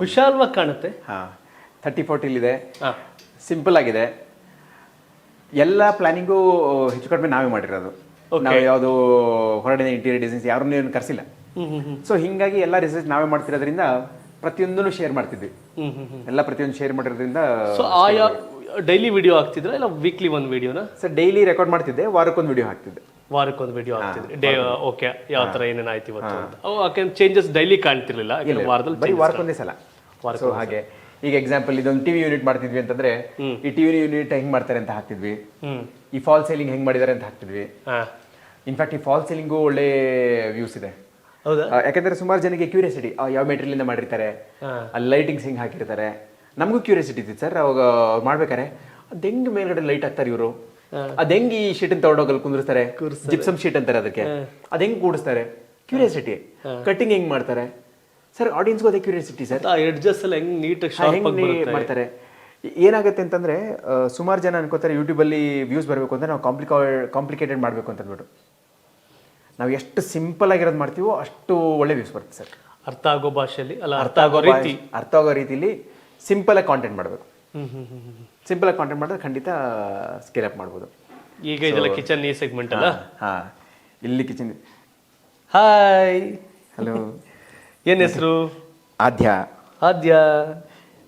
ವಿಶಾಲವಾಗಿ ಕಾಣುತ್ತೆ. ಹಾಂ. ಥರ್ಟಿ ಫೋರ್ಟಿಲಿದೆ ಸಿಂಪಲ್ ಆಗಿದೆ. ಎಲ್ಲ ಪ್ಲಾನಿಂಗು ಹೆಚ್ಚು ಕಡಿಮೆ ನಾವೇ ಮಾಡಿರೋದು. ನಾವು ಯಾವುದು ಹೊರಡಿನ ಇಂಟೀರಿಯರ್ ಡಿಸೈನ್ಸ್ ಯಾರನ್ನೂ ಏನು ಕರೆಸಿಲ್ಲ. ಸೊ ಹಿಂಗಾಗಿ ಎಲ್ಲ ರಿಸರ್ಚ್ ನಾವೇ ಮಾಡ್ತಿರೋದ್ರಿಂದ ಪ್ರತಿಯೊಂದನ್ನು ಶೇರ್ ಮಾಡ್ತಿದ್ವಿ. ಎಲ್ಲ ಪ್ರತಿಯೊಂದು ಶೇರ್ ಮಾಡಿರೋದ್ರಿಂದ ಸೊ ಆಯಾ ಡೈಲಿ ವಿಡಿಯೋ ಹಾಕ್ತಿದ್ರ ಇಲ್ಲ ವೀಕ್ಲಿ ಒಂದು ವಿಡಿಯೋನ ಸರ್ ಡೈಲಿ ರೆಕಾರ್ಡ್ ಮಾಡ್ತಿದ್ದೆ ವಾರಕ್ಕೊಂದು ವಿಡಿಯೋ ಹಾಕ್ತಿದ್ದೆ. ವಾರಕ್ಕೊಂದು ವಿಡಿಯೋ ಹಾಕ್ತಿದ್ರಿ. ಡೇ ಓಕೆ ಯಾವ ಥರ ಏನೇನು ಆಯ್ತು ಇವತ್ತು ಅಂತ. ಅವು ಯಾಕೆ ಚೇಂಜಸ್ ಡೈಲಿ ಕಾಣ್ತಿರ್ಲಿಲ್ಲ ಯಾಕಂದ್ರೆ ವಾರದಲ್ಲಿ ಬರೀ ವಾರಕ್ಕೊಂದೇ ಸಲ. ಸೊ ಹಾಗೆ ಈಗ ಎಕ್ಸಾಂಪಲ್ ಇದೊಂದು ಟಿವಿ ಯೂನಿಟ್ ಮಾಡ್ತಿದ್ವಿ ಅಂತಂದ್ರೆ ಈ ಟಿವಿ ಯೂನಿಟ್ ಹೆಂಗ್ ಮಾಡ್ತಾರೆ ಅಂತ ಹಾಕ್ತಿದ್ವಿ. ಈ ಫಾಲ್ ಸೇಲಿಂಗ್ ಹೆಂಗ್ ಮಾಡಿದ್ದಾರೆ ಅಂತ ಹಾಕ್ತಿದ್ವಿ. ಇನ್ಫ್ಯಾಕ್ಟ್ ಈ ಫಾಲ್ ಸೇಲಿಂಗು ಒಳ್ಳೆ ವ್ಯೂಸ್ ಇದೆ. ಯಾಕಂದ್ರೆ ಸುಮಾರು ಜನಕ್ಕೆ ಕ್ಯೂರಿಯಾಸಿಟಿ ಯಾವ ಮೆಟೀರಿಯಲ್ ಇಂದ ಮಾಡಿರ್ತಾರೆ ಅಲ್ಲಿ ಲೈಟಿಂಗ್ಸ್ ಹಿಂಗ್ ಹಾಕಿರ್ತಾರೆ ನಮಗೂ ಕ್ಯೂರಿಯಾಸಿಟಿ ಇತ್ತು ಸರ್ ಅವಾಗ ಮಾಡ್ಬೇಕಾರೆ ಅದ್ ಹೆಂಗ್ ಮೇಲ್ಗಡೆ ಲೈಟ್ ಹಾಕ್ತಾರೆ ಇವರು? ಅದ್ ಹೆಂಗ್ ಈ ಶೀಟ್ ತಗೊಂಡೋಗಲ್ಲಿ ಕುಂದಿರ್ತಾರೆ ಜಿಪ್ಸಮ್ ಶೀಟ್ ಅಂತಾರೆ ಅದಕ್ಕೆ. ಅದ್ ಹೆಂಗ್ ಕೂಡಿಸ್ತಾರೆ? ಕ್ಯೂರಿಯಾಸಿಟಿ ಕಟಿಂಗ್ ಹೆಂಗ್ ಮಾಡ್ತಾರೆ? ಸರ್ ಆಡಿಯನ್ಸ್ ಅದೇ ಕ್ಯೂರಿಯಾಸಿಟಿ ಸರ್. ಆ ಎಡ್ಜಸ್ ಎಲ್ಲ ಹೆಂಗ್ ನೀಟಾಗಿ ಮಾಡ್ತಾರೆ? ಏನಾಗುತ್ತೆ ಅಂತಂದ್ರೆ ಸುಮಾರು ಜನ ಅನ್ಕೋತಾರೆ ಯೂಟ್ಯೂಬಲ್ಲಿ ವ್ಯೂಸ್ ಬರಬೇಕು ಅಂದ್ರೆ ನಾವು ಕಾಂಪ್ಲಿಕಾ ಕಾಂಪ್ಲಿಕೇಟೆಡ್ ಮಾಡಬೇಕು ಅಂತ ಅಂದ್ಬಿಟ್ಟು ನಾವು ಎಷ್ಟು ಸಿಂಪಲ್ ಆಗಿರೋದು ಮಾಡ್ತೀವೋ ಅಷ್ಟು ಒಳ್ಳೆ ವ್ಯೂಸ್ ಬರುತ್ತೆ ಸರ್. ಅರ್ಥ ಆಗೋ ಭಾಷೆಯಲ್ಲಿ ಅಲ್ಲ ಅರ್ಥ ಆಗೋ ರೀತಿ. ಅರ್ಥ ಆಗೋ ರೀತಿಲಿ ಸಿಂಪಲ್ ಆಗಿ ಕಾಂಟೆಂಟ್ ಮಾಡಬೇಕು. ಸಿಂಪಲ್ ಆಗಿ ಕಾಂಟೆಂಟ್ ಮಾಡಿದ್ರೆ ಖಂಡಿತ ಸ್ಕೇಲ್ ಅಪ್ ಮಾಡ್ಬೋದು. ಈಗ ಇದೆಲ್ಲ ಕಿಚನ್ ಈ ಸೆಗ್ಮೆಂಟ್ ಅಲ್ಲ? ಹಾ ಇಲ್ಲಿ ಕಿಚನ್ ಹಾಯ್ ಹಲೋ ಏನ್ ಹೆಸರು? ಆದ್ಯ. ಆದ್ಯ.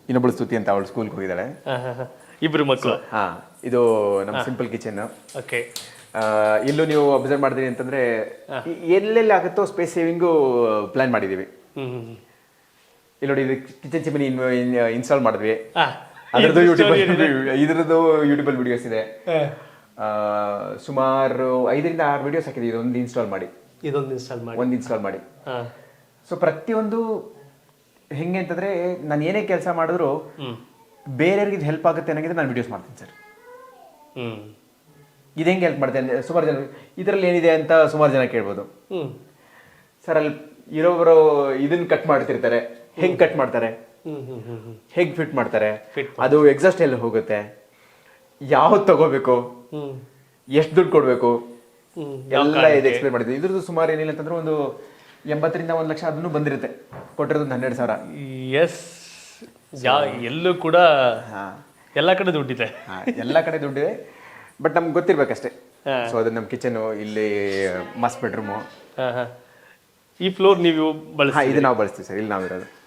ಇನ್ನೊಬ್ಬಳು ಸ್ತುತಿ ಅಂತ ಅವಳು ಸ್ಕೂಲ್ಗೆ ಹೋಗಿದ್ದಾಳೆ. ಇಬ್ಬರು. ಇಬ್ರು ಮಕ್ಕಳು ಹಾ ಇದು ನಮ್ಮ ಸಿಂಪಲ್ ಕಿಚನ್ ಓಕೆ ಇಲ್ಲೂ ನೀವು ಅಬ್ಸರ್ವ್ ಮಾಡಿದ್ರಿ ಅಂತಂದ್ರೆ ಎಲ್ಲೆಲ್ಲಿ ಆಗುತ್ತೋ ಸ್ಪೇಸ್ ಸೇವಿಂಗು ಪ್ಲಾನ್ ಮಾಡಿದೀವಿ. ಇಲ್ಲಿ ನೋಡಿ ಇದು ಕಿಚನ್ ಚಿಮನಿ ಇನ್ಸ್ಟಾಲ್ ಮಾಡಿದ್ವಿ. ಅದರದ್ದು ಯೂಟ್ಯೂಬ್ ಇದರದ್ದು ಏನಿದೆ? ಇದ್ರದ್ದು ಯೂಟ್ಯೂಬಲ್ ವಿಡಿಯೋಸ್ ಇದೆ. ಸುಮಾರು ಐದರಿಂದ ಆರು ವಿಡಿಯೋಸ್ ಹಾಕಿದ್ವಿ. ಇದೊಂದು ಇನ್ಸ್ಟಾಲ್ ಮಾಡಿ. ಇದೊಂದು ಇನ್ಸ್ಟಾಲ್ ಮಾಡಿ. ಒಂದು ಇನ್ಸ್ಟಾಲ್ ಮಾಡಿ. ಸೊ ಪ್ರತಿಯೊಂದು ಹೆಂಗೆ ಅಂತಂದ್ರೆ ನಾನು ಏನೇ ಕೆಲಸ ಮಾಡಿದ್ರು ಬೇರೆಯವ್ರಿಗೆ ಇದು ಹೆಲ್ಪ್ ಆಗುತ್ತೆ ಅನ್ನೋಂಗಿದ್ರೆ ನಾನು ವಿಡಿಯೋಸ್ ಮಾಡ್ತೀನಿ ಸರ್. ಇದು ಹೆಂಗೆ ಹೆಲ್ಪ್ ಅಂದರೆ ಸುಮಾರು ಜನ ಇದರಲ್ಲಿ ಏನಿದೆ ಅಂತ ಸುಮಾರು ಜನ ಕೇಳ್ಬೋದು. ಸರ್ ಅಲ್ಲಿ ಇರೋವರು ಇದನ್ನ ಕಟ್ ಮಾಡ್ತಿರ್ತಾರೆ. ಹೆಂಗೆ ಕಟ್ ಮಾಡ್ತಾರೆ? ಹ್ಮ್ ಫಿಟ್ ಮಾಡ್ತಾರೆ? ಅದು ಎಕ್ಸಾಸ್ಟ್ ಎಲ್ಲಿ ಹೋಗುತ್ತೆ? ಯಾವ್ದು ತಗೋಬೇಕು? ಎಷ್ಟು ದುಡ್ಡು ಕೊಡಬೇಕು? ಎಲ್ಲ ಇದು ಎಕ್ಸ್ಪ್ಲೇನ್ ಮಾಡಿದ್ವಿ. ಇದ್ರದ್ದು ಸುಮಾರು ಏನಿಲ್ಲ ಅಂತಂದ್ರೆ ಒಂದು ಎಂಬತ್ತರಿಂದ ಒಂದು ಲಕ್ಷ ಅದನ್ನು ಬಂದಿರುತ್ತೆ. ಕೊಟ್ಟಿರೋದು ಒಂದು ಹನ್ನೆರಡು ಸಾವಿರ. ಎಸ್ ಯಾ ಎಲ್ಲೂ ಕೂಡ ಹಾ. ಎಲ್ಲ ಕಡೆ ದುಡ್ಡಿದೆ. ಎಲ್ಲ ಕಡೆ ದುಡ್ಡಿದೆ. ಬಟ್ ನಮ್ಗೆ ಗೊತ್ತಿರ್ಬೇಕಷ್ಟೇ. ಸೊ ಅದು ನಮ್ಮ ಕಿಚನು ಇಲ್ಲಿ ಮಸ್ ಬೆಡ್ರೂಮು ಈ ಫ್ಲೋರ್ ನೀವು ಬಳಸಿ ಇದು ನಾವು ಬಳಸ್ತೀವಿ ಸರ್. ಇಲ್ಲಿ ನಾವಿರೋದು.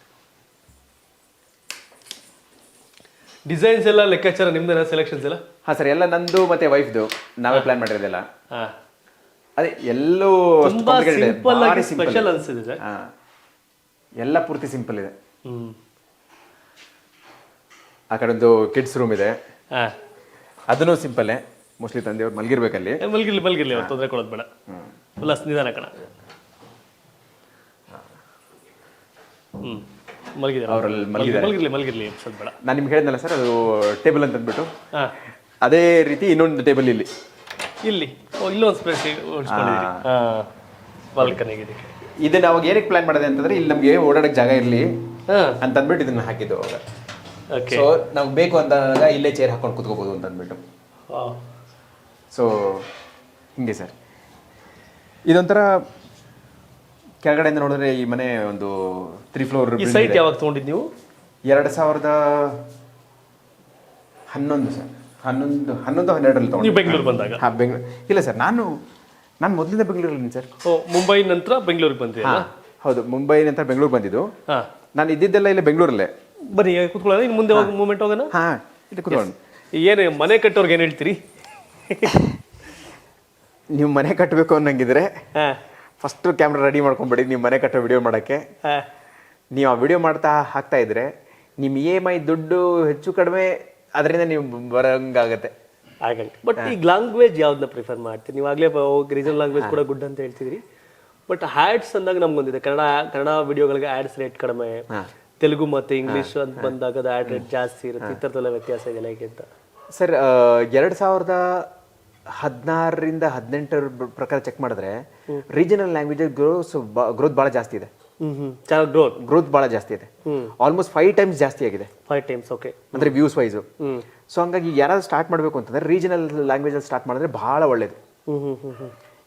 ಡಿಸೈನ್ಸ್ ಎಲ್ಲ ಲೆಕ್ಕಾಚಾರ ನಿಮ್ದು ಸೆಲೆಕ್ಷನ್ಸ್ ಎಲ್ಲ? ಹಾ ಸರ್. ಎಲ್ಲ ನಂದು ಮತ್ತೆ ವೈಫ್ದು ನಾವೇ ಪ್ಲಾನ್ ಮಾಡಿರೋದೆಲ್ಲ. ಹಾ. ಅದೇ ಎಲ್ಲೂ ಅಷ್ಟು ತುಂಬಾ complicated ಇದೆ. ಸಿಂಪಲ್ ಭಾರಿ ಆಗಿ simple ಸ್ಪೆಷಲ್ ಅನ್ಸಿದೆ ಸರ್. ಹಾ. ಎಲ್ಲ ಪೂರ್ತಿ ಸಿಂಪಲ್ ಇದೆ. ಹ್ಮ್. ಆ ಕಡೆ ಒಂದು ಕಿಡ್ಸ್ ರೂಮ್ ಇದೆ. ಹಾ. ಅದನ್ನು ಸಿಂಪಲ್ಲೇ ಮೋಸ್ಟ್ಲಿ ತಂದೆಯವ್ರು ಮಲಗಿರ್ಬೇಕಲ್ಲಿ. ಮಲಗಿರ್ಲಿ ಮಲ್ಗಿರ್ಲಿ ಅವ್ರು ತೊಂದರೆ ಕೊಡೋದು ಬೇಡ. ಫುಲ್ ನಿಧಾನ ಕಣ. ಹ್ಮ್. ಮಲಗಿದ್ದಾರೆ? ಅವರಲ್ಲಿ ಮಲಗಿದ್ದಾರೆ. ಮಲಗಿರ್ಲಿ ಮಲಗಿರ್ಲಿ ಬೇಡ. ನಾನು ನಿಮ್ಗೆ ಹೇಳಿದ್ನಲ್ಲ ಸರ್ ಅದು ಟೇಬಲ್ ಅಂತ ಅಂದ್ಬಿಟ್ಟು. ಹಾ. ಅದೇ ರೀತಿ ಇನ್ನೊಂದು ಟೇಬಲ್ ಇಲ್ಲಿ. ಇಲ್ಲಿ. ಓ ಇಲ್ಲೊಂದು ಸ್ಪೇಸ್ ಓಡಿಸ್ಕೊಂಡಿದ್ದೀರಿ. ಹಾ. ಬಾಲ್ಕನಿಗೆ ಇದಕ್ಕೆ. ಇದನ್ನ ಅವಾಗ ಏನಕ್ಕೆ ಪ್ಲಾನ್ ಮಾಡಿದೆ ಅಂತಂದ್ರೆ ಇಲ್ಲಿ ನಮಗೆ ಓಡಾಡಕ್ಕೆ ಜಾಗ ಇರಲಿ ಹಾ. ಅಂತ ಅಂದ್ಬಿಟ್ಟು ಇದನ್ನ ಹಾಕಿದ್ದು ಅವಾಗ. ಓಕೆ ಸೊ ನಮ್ಗೆ ಬೇಕು ಅಂತ ಇಲ್ಲೇ ಚೇರ್ ಹಾಕೊಂಡು ಕುತ್ಕೋಬಹುದು ಅಂತ ಅಂದ್ಬಿಟ್ಟು. ಸೊ ಹಿಂಗೆ ಸರ್. ಇದೊಂಥರ ಕೆಳಗಡೆಯಿಂದ ನೋಡಿದ್ರೆ ಈ ಮನೆ ಒಂದು ತ್ರೀ ಫ್ಲೋರ್ ಈ ಸೈಟ್ ಯಾವಾಗ ತೊಗೊಂಡಿದ್ದು ನೀವು? ಎರಡು ಸಾವಿರದ ಹನ್ನೊಂದು ಸರ್. ಹನ್ನೊಂದು ಹನ್ನೊಂದು ಹನ್ನೆರಡರಲ್ಲಿ ನೀವು ತಗೊಂಡು ಬೆಂಗಳೂರು ಬಂದಾಗ? ಹಾಂ ಬೆಂಗಳೂರು ಇಲ್ಲ ಸರ್ ನಾನು ನಾನು ಮೊದಲಿಂದ ಬೆಂಗಳೂರಲ್ಲಿ ಸರ್. ಓ ಮುಂಬೈ ನಂತರ ಬೆಂಗಳೂರಿಗೆ ಬಂದ್ರಿ ಹಾಂ ಹೌದು. ಮುಂಬೈ ನಂತರ ಬೆಂಗಳೂರು ಬಂದಿದ್ದು. ಹಾ. ನಾನು ಇದ್ದಿದ್ದೆಲ್ಲ ಇಲ್ಲಿ ಬೆಂಗಳೂರಲ್ಲೇ. ಬನ್ನಿ ಕುತ್ಕೊಳ್ಳೋಣ. ಇನ್ನು ಮುಂದೆ ಹೋಗಿ ಮೂಮೆಂಟ್ ಹೋಗೋಣ? ಹಾಂ ಇದು ಕುತ್ಕೊಂಡು ಏನು ಮನೆ ಕಟ್ಟೋರ್ಗೆ ಏನು ಹೇಳ್ತೀರಿ? ನೀವು ಮನೆ ಕಟ್ಟಬೇಕು ಅನ್ನಂಗಿದ್ರೆ ಫಸ್ಟ್ ಕ್ಯಾಮ್ರಾ ರೆಡಿ ಮಾಡ್ಕೊಂಬಿಡಿ ನೀವು ಮನೆ ಕಟ್ಟೋ ವಿಡಿಯೋ ಮಾಡೋಕ್ಕೆ. ನೀವು ಆ ವಿಡಿಯೋ ಮಾಡ್ತಾ ಹಾಕ್ತಾ ಇದ್ರೆ ನಿಮ್ಮ ಇ ಎಂ ಐ ದುಡ್ಡು ಹೆಚ್ಚು ಕಡಿಮೆ ಅದರಿಂದ ನೀವು ಬರಂಗಾಗತ್ತೆ. ಆಗಲ್ಲ ಬಟ್ ಈಗ ಲ್ಯಾಂಗ್ವೇಜ್ ಯಾವ್ದನ್ನ ಪ್ರಿಫರ್ ಮಾಡ್ತೀರಿ? ನೀವು ಆಗಲೇ ರೀಜನಲ್ ಲ್ಯಾಂಗ್ವೇಜ್ ಕೂಡ ಗುಡ್ ಅಂತ ಹೇಳ್ತಿದ್ರಿ. ಬಟ್ ಹ್ಯಾಡ್ಸ್ ಅಂದಾಗ ನಮ್ಗೊಂದಿದೆ. ಕನ್ನಡ ಕನ್ನಡ ವಿಡಿಯೋಗಳಿಗೆ ಆ್ಯಡ್ಸ್ ರೇಟ್ ಕಡಿಮೆ. ತೆಲುಗು ಮತ್ತು ಇಂಗ್ಲೀಷ್ ಅಂತ ಬಂದಾಗ ಅದು ಆ್ಯಡ್ ರೇಟ್ ಜಾಸ್ತಿ ಇರುತ್ತೆ. ಈ ಥರದ್ದೆಲ್ಲ ವ್ಯತ್ಯಾಸ ಇದೆ ಲೈಕ್ ಅಂತ. ಸರ್ ಎರಡು ಸಾವಿರದ ಹದಿನಾರರಿಂದ ಹದಿನೆಂಟರ ಪ್ರಕಾರ ಚೆಕ್ ಮಾಡಿದ್ರೆ ರೀಜನಲ್ ಲ್ಯಾಂಗ್ವೇಜ್ ಗ್ರೋಸ್ ಗ್ರೋತ್ ಭಾಳ ಜಾಸ್ತಿ ಇದೆ. ಗ್ರೋತ್ ಗ್ರೋತ್ ಭಾಳ ಜಾಸ್ತಿ ಇದೆ. ಆಲ್ಮೋಸ್ಟ್ ಫೈವ್ ಟೈಮ್ಸ್ ಜಾಸ್ತಿ ಆಗಿದೆ. ಫೈವ್ ಟೈಮ್ಸ್ ಓಕೆ ಅಂದ್ರೆ ವ್ಯೂಸ್ ವೈಸ್ ಸೊ ಹಂಗಾಗಿ ಯಾರಾದ್ರೂ ಸ್ಟಾರ್ಟ್ ಮಾಡಬೇಕು ಅಂತಂದ್ರೆ ರೀಜನಲ್ ಲ್ಯಾಂಗ್ವೇಜಲ್ಲಿ ಸ್ಟಾರ್ಟ್ ಮಾಡಿದ್ರೆ ಬಹಳ ಒಳ್ಳೇದು.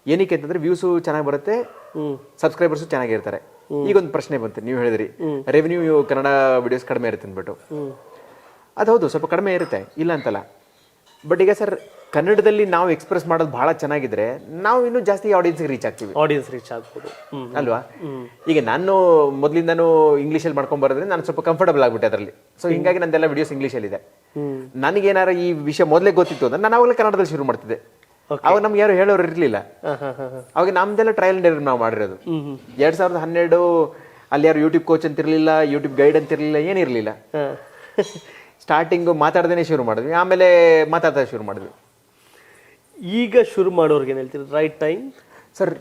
ಏನಕ್ಕೆ ಅಂತಂದ್ರೆ ವ್ಯೂಸು ಚೆನ್ನಾಗಿ ಬರುತ್ತೆ ಸಬ್ಸ್ಕ್ರೈಬರ್ಸು ಚೆನ್ನಾಗಿರ್ತಾರೆ. ಈಗ ಒಂದು ಪ್ರಶ್ನೆ ಬಂತು ನೀವು ಹೇಳಿದ್ರಿ. ರೆವೆನ್ಯೂ ಕನ್ನಡ ವಿಡಿಯೋಸ್ ಕಡಿಮೆ ಇರುತ್ತೆ ಅಂದ್ಬಿಟ್ಟು. ಅದು ಹೌದು ಸ್ವಲ್ಪ ಕಡಿಮೆ ಇರುತ್ತೆ ಇಲ್ಲ ಅಂತಲ್ಲ. ಬಟ್ ಈಗ ಸರ್ ಕನ್ನಡದಲ್ಲಿ ನಾವು ಎಕ್ಸ್ಪ್ರೆಸ್ ಮಾಡೋದು ಬಹಳ ಚೆನ್ನಾಗಿದ್ರೆ ನಾವು ಇನ್ನೂ ಜಾಸ್ತಿ ಆಡಿಯನ್ಸ್ಗೆ ರೀಚ್ ಆಗ್ತೀವಿ. ಆಡಿಯನ್ಸ್ ರೀಚ್ ಆಗ್ಬೋದು. ಅಲ್ವಾ? ಈಗ ನಾನು ಮೊದಲಿಂದನೂ ಇಂಗ್ಲೀಷಲ್ಲಿ ಮಾಡ್ಕೊಂಡು ಬರೋದ್ರೆ ನಾನು ಸ್ವಲ್ಪ ಕಂಫರ್ಟಬಲ್ ಆಗ್ಬಿಟ್ಟೆ ಅದರಲ್ಲಿ. ಸೊ ಹಿಂಗಾಗಿ ನಂದೆಲ್ಲ ವಿಡಿಯೋಸ್ ಇಂಗ್ಲೀಷಲ್ಲಿದೆ ಇದೆ ನನಗೇನಾರ ಈ ವಿಷಯ ಮೊದಲೇ ಗೊತ್ತಿತ್ತು ಅಂದ್ರೆ ನಾನು ಅವಾಗಲೇ ಕನ್ನಡದಲ್ಲಿ ಶುರು ಮಾಡ್ತಿದ್ದೆ. ಅವಾಗ ನಮ್ಗೆ ಯಾರು ಹೇಳೋರು ಇರಲಿಲ್ಲ. ಅವಾಗ ನಮ್ದೆಲ್ಲ ಟ್ರಯಲ್ ಅಂಡ್ ನಾವು ಮಾಡಿರೋದು. ಎರಡ್ ಸಾವಿರದ ಹನ್ನೆರಡು ಅಲ್ಲಿ ಯಾರು ಯೂಟ್ಯೂಬ್ ಕೋಚ್ ಅಂತಿರಲಿಲ್ಲ ಯೂಟ್ಯೂಬ್ ಗೈಡ್ ಅಂತಿರಲಿಲ್ಲ ಏನಿರಲಿಲ್ಲ. ಸ್ಟಾರ್ಟಿಂಗು ಮಾತಾಡ್ದೇ ಶುರು ಮಾಡಿದ್ವಿ ಆಮೇಲೆ ಮಾತಾಡ್ತಾ ಶುರು ಮಾಡಿದ್ವಿ. ಈಗ ಶುರು ಮಾಡೋರ್ಗೆ ಏನು ಹೇಳ್ತೀರಿ? Right time sir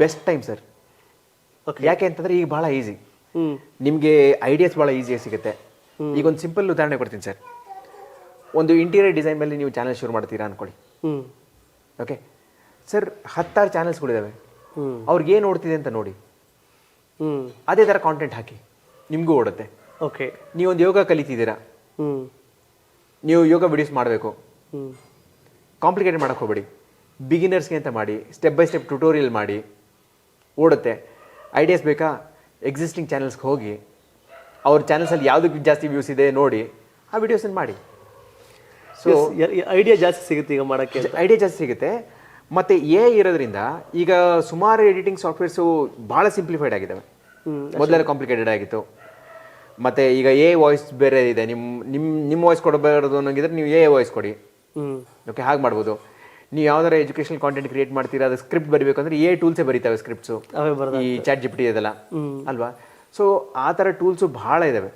best time sir okay ಯಾಕೆ ಅಂತಂದ್ರೆ ಈಗ ಭಾಳ ಈಸಿ ನಿಮಗೆ ಐಡಿಯಾಸ್ ಭಾಳ ಈಸಿಯಾಗಿ ಸಿಗುತ್ತೆ. ಈಗ ಒಂದು ಸಿಂಪಲ್ ಉದಾಹರಣೆ ಕೊಡ್ತೀನಿ ಸರ್ ಒಂದು ಇಂಟೀರಿಯರ್ ಡಿಸೈನ್ ಮೇಲೆ ನೀವು ಚಾನಲ್ ಶುರು ಮಾಡ್ತೀರಾ ಅನ್ಕೊಳ್ಳಿ. ಹ್ಮ್. ಓಕೆ ಸರ್ ಹತ್ತಾರು ಚಾನಲ್ಸ್ಗಳಿದ್ದಾವೆ ಹ್ಞೂ ಅವ್ರಿಗೆ ಏನು ಓಡ್ತಿದೆ ಅಂತ ನೋಡಿ. ಅದೇ ಥರ ಕಾಂಟೆಂಟ್ ಹಾಕಿ. ನಿಮಗೂ ಓಡುತ್ತೆ. ಓಕೆ ನೀವೊಂದು ಯೋಗ ಕಲಿತಿದ್ದೀರಾ. ನೀವು ಯೋಗ ವಿಡಿಯೋಸ್ ಮಾಡಬೇಕು. ಕಾಂಪ್ಲಿಕೇಟೆಡ್ ಮಾಡಕ್ಕೆ ಹೋಗ್ಬೇಡಿ. ಬಿಗಿನರ್ಸ್ಗೆ ಅಂತ ಮಾಡಿ ಸ್ಟೆಪ್ ಬೈ ಸ್ಟೆಪ್ ಟ್ಯುಟೋರಿಯಲ್ ಮಾಡಿ ಓಡುತ್ತೆ. ಐಡಿಯಾಸ್ ಬೇಕಾ? ಎಕ್ಸಿಸ್ಟಿಂಗ್ ಚಾನಲ್ಸ್ಗೆ ಹೋಗಿ ಅವ್ರ ಚಾನಲ್ಸಲ್ಲಿ ಯಾವುದಕ್ಕೆ ಜಾಸ್ತಿ ವ್ಯೂಸ್ ಇದೆ ನೋಡಿ ಆ ವಿಡಿಯೋಸನ್ನು ಮಾಡಿ. ಸೊ ಐಡಿಯಾ ಜಾಸ್ತಿ ಸಿಗುತ್ತೆ ಈಗ ಮಾಡೋಕ್ಕೆ ಐಡಿಯಾ ಜಾಸ್ತಿ ಸಿಗುತ್ತೆ. ಮತ್ತು ಎ ಇರೋದ್ರಿಂದ ಈಗ ಸುಮಾರು ಎಡಿಟಿಂಗ್ ಸಾಫ್ಟ್ವೇರ್ಸು ಭಾಳ ಸಿಂಪ್ಲಿಫೈಡ್ ಆಗಿದ್ದಾವೆ. ಮೊದಲೇ ಮೊದಲೆಲ್ಲ ಕಾಂಪ್ಲಿಕೇಟೆಡ್ ಆಗಿತ್ತು. ಮತ್ತು ಈಗ ಎ ವಾಯ್ಸ್ ಬೇರೆ ಇದೆ. ನಿಮ್ಮ ನಿಮ್ಮ ನಿಮ್ಮ ವಾಯ್ಸ್ ಕೊಡಬಾರದು ಅನ್ನೋಂಗಿದ್ರೆ ನೀವು ಎ ವಾಯ್ಸ್ ಕೊಡಿ. ಓಕೆ ಹಾಗೆ ಮಾಡ್ಬೋದು. ನೀವು ಯಾವ್ದಾರ ಎಜುಕೇಶನ್ ಕಾಂಟೆಂಟ್ ಕ್ರಿಯೇಟ್ ಮಾಡ್ತೀರಾ ಅದು ಸ್ಕ್ರಿಪ್ಟ್ ಬರಬೇಕು ಅಂದ್ರೆ ಎ ಟೂಲ್ಸೇ ಬರೀತಾವೆ ಸ್ಕ್ರಿಪ್ಟ್ಸು ಈ ಚಾಟ್ ಜಿಪಿಟಿ ಇದೆಲ್ಲ ಅಲ್ವಾ? ಸೊ ಆ ಥರ ಟೂಲ್ಸು ಭಾಳ ಇದಾವೆ.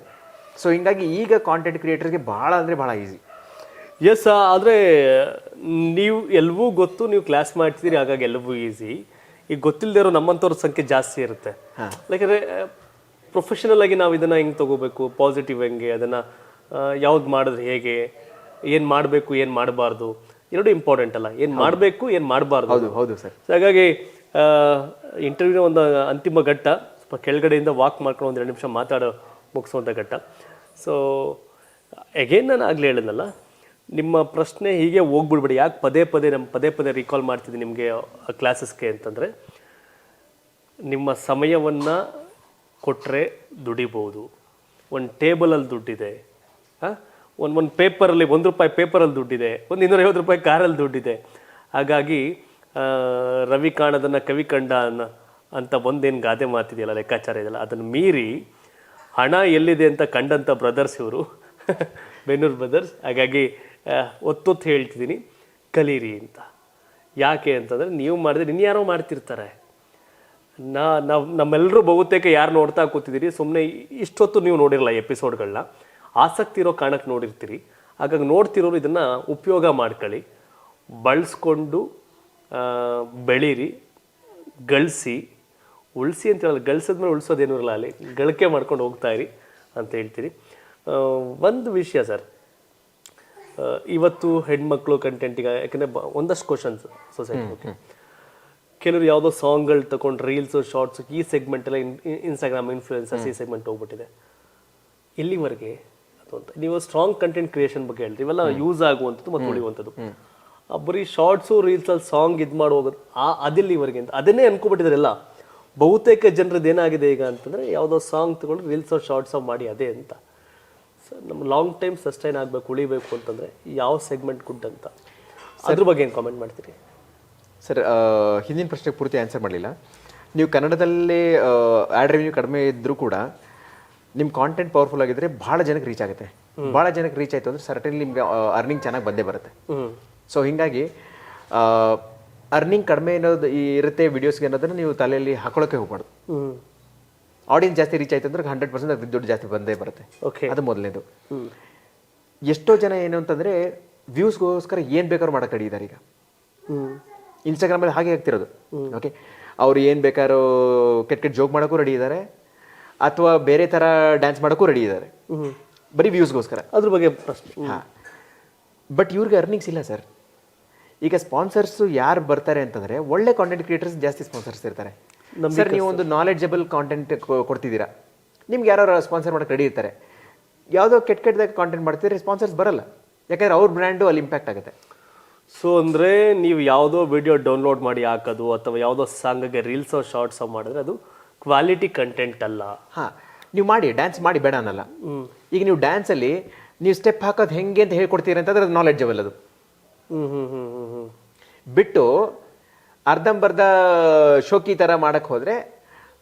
ಸೊ ಹಿಂಗಾಗಿ ಈಗ ಕಾಂಟೆಂಟ್ ಕ್ರಿಯೇಟರ್ಗೆ ಭಾಳ ಅಂದರೆ ಭಾಳ ಈಸಿ ಎಸ್ ಆದರೆ ನೀವು ಎಲ್ಲವೂ ಗೊತ್ತು ನೀವು ಕ್ಲಾಸ್ ಮಾಡ್ತಿದ್ದೀರಿ ಹಾಗಾಗಿ ಎಲ್ಲವೂ ಈಸಿ ಈಗ ಗೊತ್ತಿಲ್ಲದೆ ಇರೋ ನಮ್ಮಂಥವ್ರ ಸಂಖ್ಯೆ ಜಾಸ್ತಿ ಇರುತ್ತೆ. ಯಾಕಂದರೆ ಪ್ರೊಫೆಷನಲ್ ಆಗಿ ನಾವು ಇದನ್ನ ಹೆಂಗೆ ತಗೋಬೇಕು? ಪಾಸಿಟಿವ್ ಹೆಂಗೆ? ಅದನ್ನ ಯಾವ್ದು ಮಾಡಿದ್ರೆ ಹೇಗೆ? ಏನು ಮಾಡಬೇಕು ಏನು ಮಾಡಬಾರ್ದು? ಎರಡು ಇಂಪಾರ್ಟೆಂಟ್ ಅಲ್ಲ. ಏನು ಮಾಡಬೇಕು ಏನು ಮಾಡಬಾರ್ದು? ಹೌದು ಹೌದು ಸರ್. ಸೊ ಹಾಗಾಗಿ ಇಂಟರ್ವ್ಯೂನ ಒಂದು ಅಂತಿಮ ಘಟ್ಟ ಸ್ವಲ್ಪ ಕೆಳಗಡೆಯಿಂದ ವಾಕ್ ಮಾಡ್ಕೊಂಡು ಒಂದು ಎರಡು ನಿಮಿಷ ಮಾತಾಡೋ ಮುಗಿಸುವಂಥ ಘಟ್ಟ. ಸೊ ಅಗೇನ್ ನಾನು ಆಗಲೇ ಹೇಳಿದ್ನಲ್ಲ ನಿಮ್ಮ ಪ್ರಶ್ನೆ ಹೀಗೆ ಹೋಗ್ಬಿಡ್ಬೇಡಿ. ಯಾಕೆ ಪದೇ ಪದೇ ನಮ್ಮ ಪದೇ ಪದೇ ರಿಕಾಲ್ ಮಾಡ್ತಿದ್ದೀನಿ ನಿಮಗೆ ಕ್ಲಾಸಸ್ಗೆ ಅಂತಂದರೆ ನಿಮ್ಮ ಸಮಯವನ್ನು ಕೊಟ್ಟರೆ ದುಡಿಬೋದು. ಒಂದು ಟೇಬಲಲ್ಲಿ ದುಡ್ಡಿದೆ. ಹಾಂ? ಒಂದು ಒಂದು ಪೇಪರಲ್ಲಿ, ಒಂದು ರೂಪಾಯಿ ಪೇಪರಲ್ಲಿ ದುಡ್ಡಿದೆ. ಒಂದು ಇನ್ನೂರೈವತ್ತು ರೂಪಾಯಿ ಕಾರಲ್ಲಿ ದುಡ್ಡಿದೆ. ಹಾಗಾಗಿ ರವಿ ಕಾಣದನ್ನ ಕವಿ ಕಂಡ ಅಂತ ಒಂದೇನು ಗಾದೆ ಮಾತಿದೆಯಲ್ಲ, ಲೆಕ್ಕಾಚಾರ ಇದೆಯಲ್ಲ, ಅದನ್ನು ಮೀರಿ ಹಣ ಎಲ್ಲಿದೆ ಅಂತ ಕಂಡಂಥ ಬ್ರದರ್ಸ್ ಇವರು. ಬೆನ್ನೂರು ಬ್ರದರ್ಸ್. ಹಾಗಾಗಿ ಒತ್ತೊತ್ತು ಹೇಳ್ತಿದ್ದೀನಿ, ಕಲೀರಿ ಅಂತ. ಯಾಕೆ ಅಂತಂದರೆ, ನೀವು ಮಾಡಿದ್ರೆ, ಇನ್ಯಾರೋ ಮಾಡ್ತಿರ್ತಾರೆ. ನಾ ನಾವು ನಮ್ಮೆಲ್ಲರೂ ಬಹುತೇಕ ಯಾರು ನೋಡ್ತಾ ಕೂತಿದ್ದೀರಿ ಸುಮ್ಮನೆ ಇಷ್ಟೊತ್ತು ನೀವು ನೋಡಿರಲ್ಲ ಎಪಿಸೋಡ್ಗಳನ್ನ ಆಸಕ್ತಿ ಇರೋ ಕಾರಣಕ್ಕೆ ನೋಡಿರ್ತೀರಿ. ಹಾಗಾಗಿ ನೋಡ್ತಿರೋರು ಇದನ್ನು ಉಪಯೋಗ ಮಾಡ್ಕೊಳ್ಳಿ. ಬಳಸ್ಕೊಂಡು ಬೆಳೀರಿ ಗಳಿಸಿ. ಉಳಿಸಿ ಅಂತ ಹೇಳಲ್ಲ ಗಳಿಸಿದ್ಮೇಲೆ ಉಳಿಸೋದೇನೂ ಇರಲ್ಲ ಅಲ್ಲಿ. ಗಳಿಕೆ ಮಾಡ್ಕೊಂಡು ಹೋಗ್ತಾ ಇರಿ ಅಂತ ಹೇಳ್ತೀರಿ. ಒಂದು ವಿಷಯ ಸರ್. ಇವತ್ತು ಹೆಣ್ಮಕ್ಳು ಕಂಟೆಂಟಿಗೆ ಯಾಕಂದರೆ ಒಂದಷ್ಟು ಕ್ವಶನ್ಸ್ ಸೊಸೈಟಿ ಕೆಲವರು ಯಾವುದೋ ಸಾಂಗ್ಗಳು ತಗೊಂಡು ರೀಲ್ಸು ಶಾರ್ಟ್ಸ್ ಈ ಸೆಗ್ಮೆಂಟ್ ಎಲ್ಲ ಇನ್ಸ್ಟಾಗ್ರಾಮ್ ಇನ್ಫ್ಲೂಯೆನ್ಸರ್ಸ್ ಈ ಸೆಗ್ಮೆಂಟ್ ಹೋಗ್ಬಿಟ್ಟಿದೆ. ಇಲ್ಲಿವರೆಗೆ ಅದು ಅಂತ? ನೀವು ಸ್ಟ್ರಾಂಗ್ ಕಂಟೆಂಟ್ ಕ್ರಿಯೇಷನ್ ಬಗ್ಗೆ ಹೇಳ್ತೀವಿ ಇವೆಲ್ಲ ಯೂಸ್ ಆಗುವಂಥದ್ದು ಮತ್ತು ಉಳಿಯುವಂಥದ್ದು. ಆ ಬರೀ ಶಾರ್ಟ್ಸು ರೀಲ್ಸಲ್ಲಿ ಸಾಂಗ್ ಇದು ಮಾಡಿ ಹೋಗೋದು ಆ ಅದಿಲ್ಲಿವರೆಗೆ ಅಂತ. ಅದನ್ನೇ ಅನ್ಕೊಬಿಟ್ಟಿದ್ದಾರೆ ಎಲ್ಲ. ಬಹುತೇಕ ಜನರದ್ದು ಏನಾಗಿದೆ ಈಗ ಅಂತಂದರೆ ಯಾವುದೋ ಸಾಂಗ್ ತಗೊಂಡು ರೀಲ್ಸೋ ಶಾರ್ಟ್ಸೋ ಮಾಡಿ ಅದೇ ಅಂತ. ಸೊ ನಮ್ಮ ಲಾಂಗ್ ಟೈಮ್ ಸಸ್ಟೈನ್ ಆಗಬೇಕು ಉಳಿಬೇಕು ಅಂತಂದರೆ ಯಾವ ಸೆಗ್ಮೆಂಟ್ ಗುಡ್ ಅಂತ ಅದ್ರ ಬಗ್ಗೆ ಏನು ಕಾಮೆಂಟ್ ಮಾಡ್ತೀರಿ? ಸರ್ ಹಿಂದಿನ ಪ್ರಶ್ನೆಗೆ ಪೂರ್ತಿ ಆನ್ಸರ್ ಮಾಡಲಿಲ್ಲ. ನೀವು ಕನ್ನಡದಲ್ಲಿ ಆ್ಯಡ್ ರೆವಿನ್ಯೂ ಕಡಿಮೆ ಇದ್ದರೂ ಕೂಡ ನಿಮ್ಮ ಕಾಂಟೆಂಟ್ ಪವರ್ಫುಲ್ ಆಗಿದ್ರೆ ಭಾಳ ಜನಕ್ಕೆ ರೀಚ್ ಆಗುತ್ತೆ. ಭಾಳ ಜನಕ್ಕೆ ರೀಚ್ ಆಯಿತು ಅಂದರೆ ಸರ್ಟನ್ಲಿ ನಿಮಗೆ ಅರ್ನಿಂಗ್ ಚೆನ್ನಾಗಿ ಬಂದೇ ಬರುತ್ತೆ. ಸೊ ಹಿಂಗಾಗಿ ಅರ್ನಿಂಗ್ ಕಡಿಮೆ ಅನ್ನೋದು ಈ ಇರುತ್ತೆ ವಿಡಿಯೋಸ್ಗೆ ಅನ್ನೋದನ್ನು ನೀವು ತಲೆಯಲ್ಲಿ ಹಾಕೊಳ್ಳೋಕೆ ಹೋಗ್ಬಾರ್ದು. ಆಡಿಯನ್ಸ್ ಜಾಸ್ತಿ ರೀಚ್ ಆಯ್ತು ಅಂದ್ರೆ ಹಂಡ್ರೆಡ್ ಪರ್ಸೆಂಟ್ ಅದಕ್ಕೆ ದುಡ್ಡು ಜಾಸ್ತಿ ಬಂದೇ ಬರುತ್ತೆ. ಓಕೆ ಅದು ಮೊದಲನೇದು. ಎಷ್ಟೋ ಜನ ಏನು ಅಂತಂದರೆ ವ್ಯೂಸ್ಗೋಸ್ಕರ ಏನು ಬೇಕಾದ್ರೂ ಮಾಡಕ್ಕೆ ರೆಡಿ ಈಗ. ಇನ್ಸ್ಟಾಗ್ರಾಮಲ್ಲಿ ಹಾಗೆ ಆಗ್ತಿರೋದು. ಓಕೆ ಅವ್ರು ಏನು ಬೇಕಾದ್ರೂ ಕೆಟ್ಟ ಕೆಟ್ಟ ಜೋಕ್ ಮಾಡೋಕ್ಕೂ ರೆಡಿ ಇದ್ದಾರೆ ಅಥವಾ ಬೇರೆ ಥರ ಡ್ಯಾನ್ಸ್ ಮಾಡೋಕ್ಕೂ ರೆಡಿ ಇದ್ದಾರೆ ಬರೀ ವ್ಯೂಸ್ಗೋಸ್ಕರ ಅದ್ರ ಬಗ್ಗೆ ಪ್ರಶ್ನೆ. ಹಾಂ. ಬಟ್ ಇವ್ರಿಗೆ ಅರ್ನಿಂಗ್ಸ್ ಇಲ್ಲ ಸರ್ ಈಗ ಸ್ಪಾನ್ಸರ್ಸು ಯಾರು ಬರ್ತಾರೆ ಅಂತಂದರೆ ಒಳ್ಳೆ ಕಾಂಟೆಂಟ್ ಕ್ರಿಯೇಟರ್ಸ್ ಜಾಸ್ತಿ ಸ್ಪಾನ್ಸರ್ಸ್ ಇರ್ತಾರೆ. ಸರ್ ನೀವು ಒಂದು ನಾಲೆಡ್ಜಬಲ್ ಕಾಂಟೆಂಟ್ ಕೊಡ್ತಿದ್ದೀರಾ? ನಿಮ್ಗೆ ಯಾರು ಸ್ಪಾನ್ಸರ್ ಮಾಡೋಕ್ಕೆ ರೆಡಿ ಇರ್ತಾರೆ. ಯಾವುದೋ ಕೆಟ್ಟ ಕೆಟ್ಟದಾಗ ಕಾಂಟೆಂಟ್ ಮಾಡ್ತಿದ್ರೆ ಸ್ಪಾನ್ಸರ್ಸ್ ಬರಲ್ಲ. ಯಾಕಂದ್ರೆ ಅವ್ರ ಬ್ರ್ಯಾಂಡು ಅಲ್ಲಿ ಇಂಪ್ಯಾಕ್ಟ್ ಆಗುತ್ತೆ. ಸೊ ಅಂದರೆ ನೀವು ಯಾವುದೋ ವಿಡಿಯೋ ಡೌನ್ಲೋಡ್ ಮಾಡಿ ಹಾಕೋದು ಅಥವಾ ಯಾವುದೋ ಸಾಂಗ್ಗೆ ರೀಲ್ಸೋ ಶಾರ್ಟ್ಸೋ ಮಾಡಿದ್ರೆ ಅದು ಕ್ವಾಲಿಟಿ ಕಂಟೆಂಟ್ ಅಲ್ಲ. ಹಾಂ ನೀವು ಮಾಡಿ ಡ್ಯಾನ್ಸ್ ಮಾಡಿ ಬೇಡ ಅನ್ನಲ್ಲ. ಈಗ ನೀವು ಡ್ಯಾನ್ಸಲ್ಲಿ ನೀವು ಸ್ಟೆಪ್ ಹಾಕೋದು ಹೆಂಗೆ ಅಂತ ಹೇಳ್ಕೊಡ್ತೀರಿ ಅಂತಂದ್ರೆ ಅದು ನಾಲೆಡ್ಜಬಲ್ ಅದು. ಬಿಟ್ಟು ಅರ್ಧಂಬರ್ಧ ಶೋಕಿ ಥರ ಮಾಡಕ್ಕೆ ಹೋದರೆ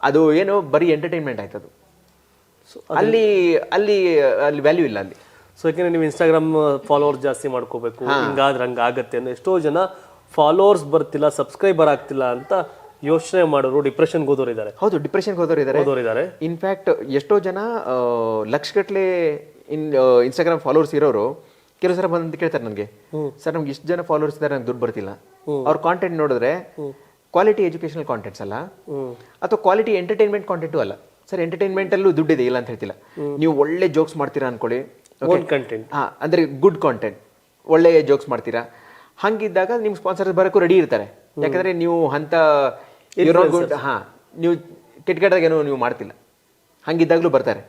ಅದು ಏನು ಬರೀ ಎಂಟರ್ಟೈನ್ಮೆಂಟ್ ಆಯ್ತದು. ಅಲ್ಲಿ ಅಲ್ಲಿ ಅಲ್ಲಿ ವ್ಯಾಲ್ಯೂ ಇಲ್ಲ ಅಲ್ಲಿ. ಸೊ ಯಾಕೆಂದ್ರೆ ನೀವು ಇನ್ಸ್ಟಾಗ್ರಾಮ್ ಫಾಲೋವರ್ಸ್ ಜಾಸ್ತಿ ಮಾಡ್ಕೋಬೇಕು ಹಿಂಗಾದ್ರೆ ಹಂಗೆ ಆಗತ್ತೆ ಅಂದ್ರೆ ಎಷ್ಟೋ ಜನ ಫಾಲೋವರ್ಸ್ ಬರ್ತಿಲ್ಲ ಸಬ್ಸ್ಕ್ರೈಬರ್ ಆಗ್ತಿಲ್ಲ ಅಂತ ಯೋಚನೆ ಮಾಡೋರು ಡಿಪ್ರೆಷನ್ ಹೋದವ್ರು ಇದ್ದಾರೆ ಹೌದು ಡಿಪ್ರೆಷನ್ ಹೋದವ್ರು ಇದ್ದಾರೆ ಇನ್ಫ್ಯಾಕ್ಟ್ ಎಷ್ಟೋ ಜನ ಲಕ್ಷಗಟ್ಟಲೆ ಇನ್ ಇನ್ಸ್ಟಾಗ್ರಾಮ್ ಫಾಲೋವರ್ಸ್ ಇರೋರು ಕೆಲವು ಸಲ ಬಂದು ಕೇಳ್ತಾರೆ ನನಗೆ. ಸರ್ ನಮ್ಗೆ ಇಷ್ಟು ಜನ ಫಾಲೋವರ್ಸ್ ಇದ್ದಾರೆ ನಂಗೆ ದುಡ್ಡು ಬರ್ತಿಲ್ಲ. ಅವ್ರ ಕಾಂಟೆಂಟ್ ನೋಡಿದ್ರೆ ಕ್ವಾಲಿಟಿ ಎಜುಕೇಶನಲ್ ಕಾಂಟೆಂಟ್ಸ್ ಅಲ್ಲ? ಅಥವಾ ಕ್ವಾಲಿಟಿ ಎಂಟರ್ಟೈನ್ಮೆಂಟ್ ಕಾಂಟೆಂಟು ಅಲ್ಲ? ಸರ್ ಎಂಟರ್ಟೈನ್ಮೆಂಟಲ್ಲೂ ದುಡ್ಡಿದೆ ಇಲ್ಲ ಅಂತ ಹೇಳ್ತಿಲ್ಲ. ನೀವು ಒಳ್ಳೆ ಜೋಕ್ಸ್ ಮಾಡ್ತೀರಾ ಅನ್ಕೊಳ್ಳಿ. ಓನ್ ಕಂಟೆಂಟ್ ಹಾ ಅಂದ್ರೆ ಗುಡ್ ಕಾಂಟೆಂಟ್ ಒಳ್ಳೆ ಜೋಕ್ಸ್ ಮಾಡ್ತೀರಾ? ಹಂಗಿದ್ದಾಗ ನಿಮ್ ಸ್ಪಾನ್ಸರ್ಸ್ ಬರೋಕ್ಕೂ ರೆಡಿ ಇರ್ತಾರೆ. ಯಾಕಂದ್ರೆ ನೀವು ಅಂತ ಗುಡ್ ಹಾ ನೀವು ಏನು ನೀವು ಮಾಡ್ತಿಲ್ಲ. ಹಂಗಿದ್ದಾಗಲೂ ಬರ್ತಾರೆ.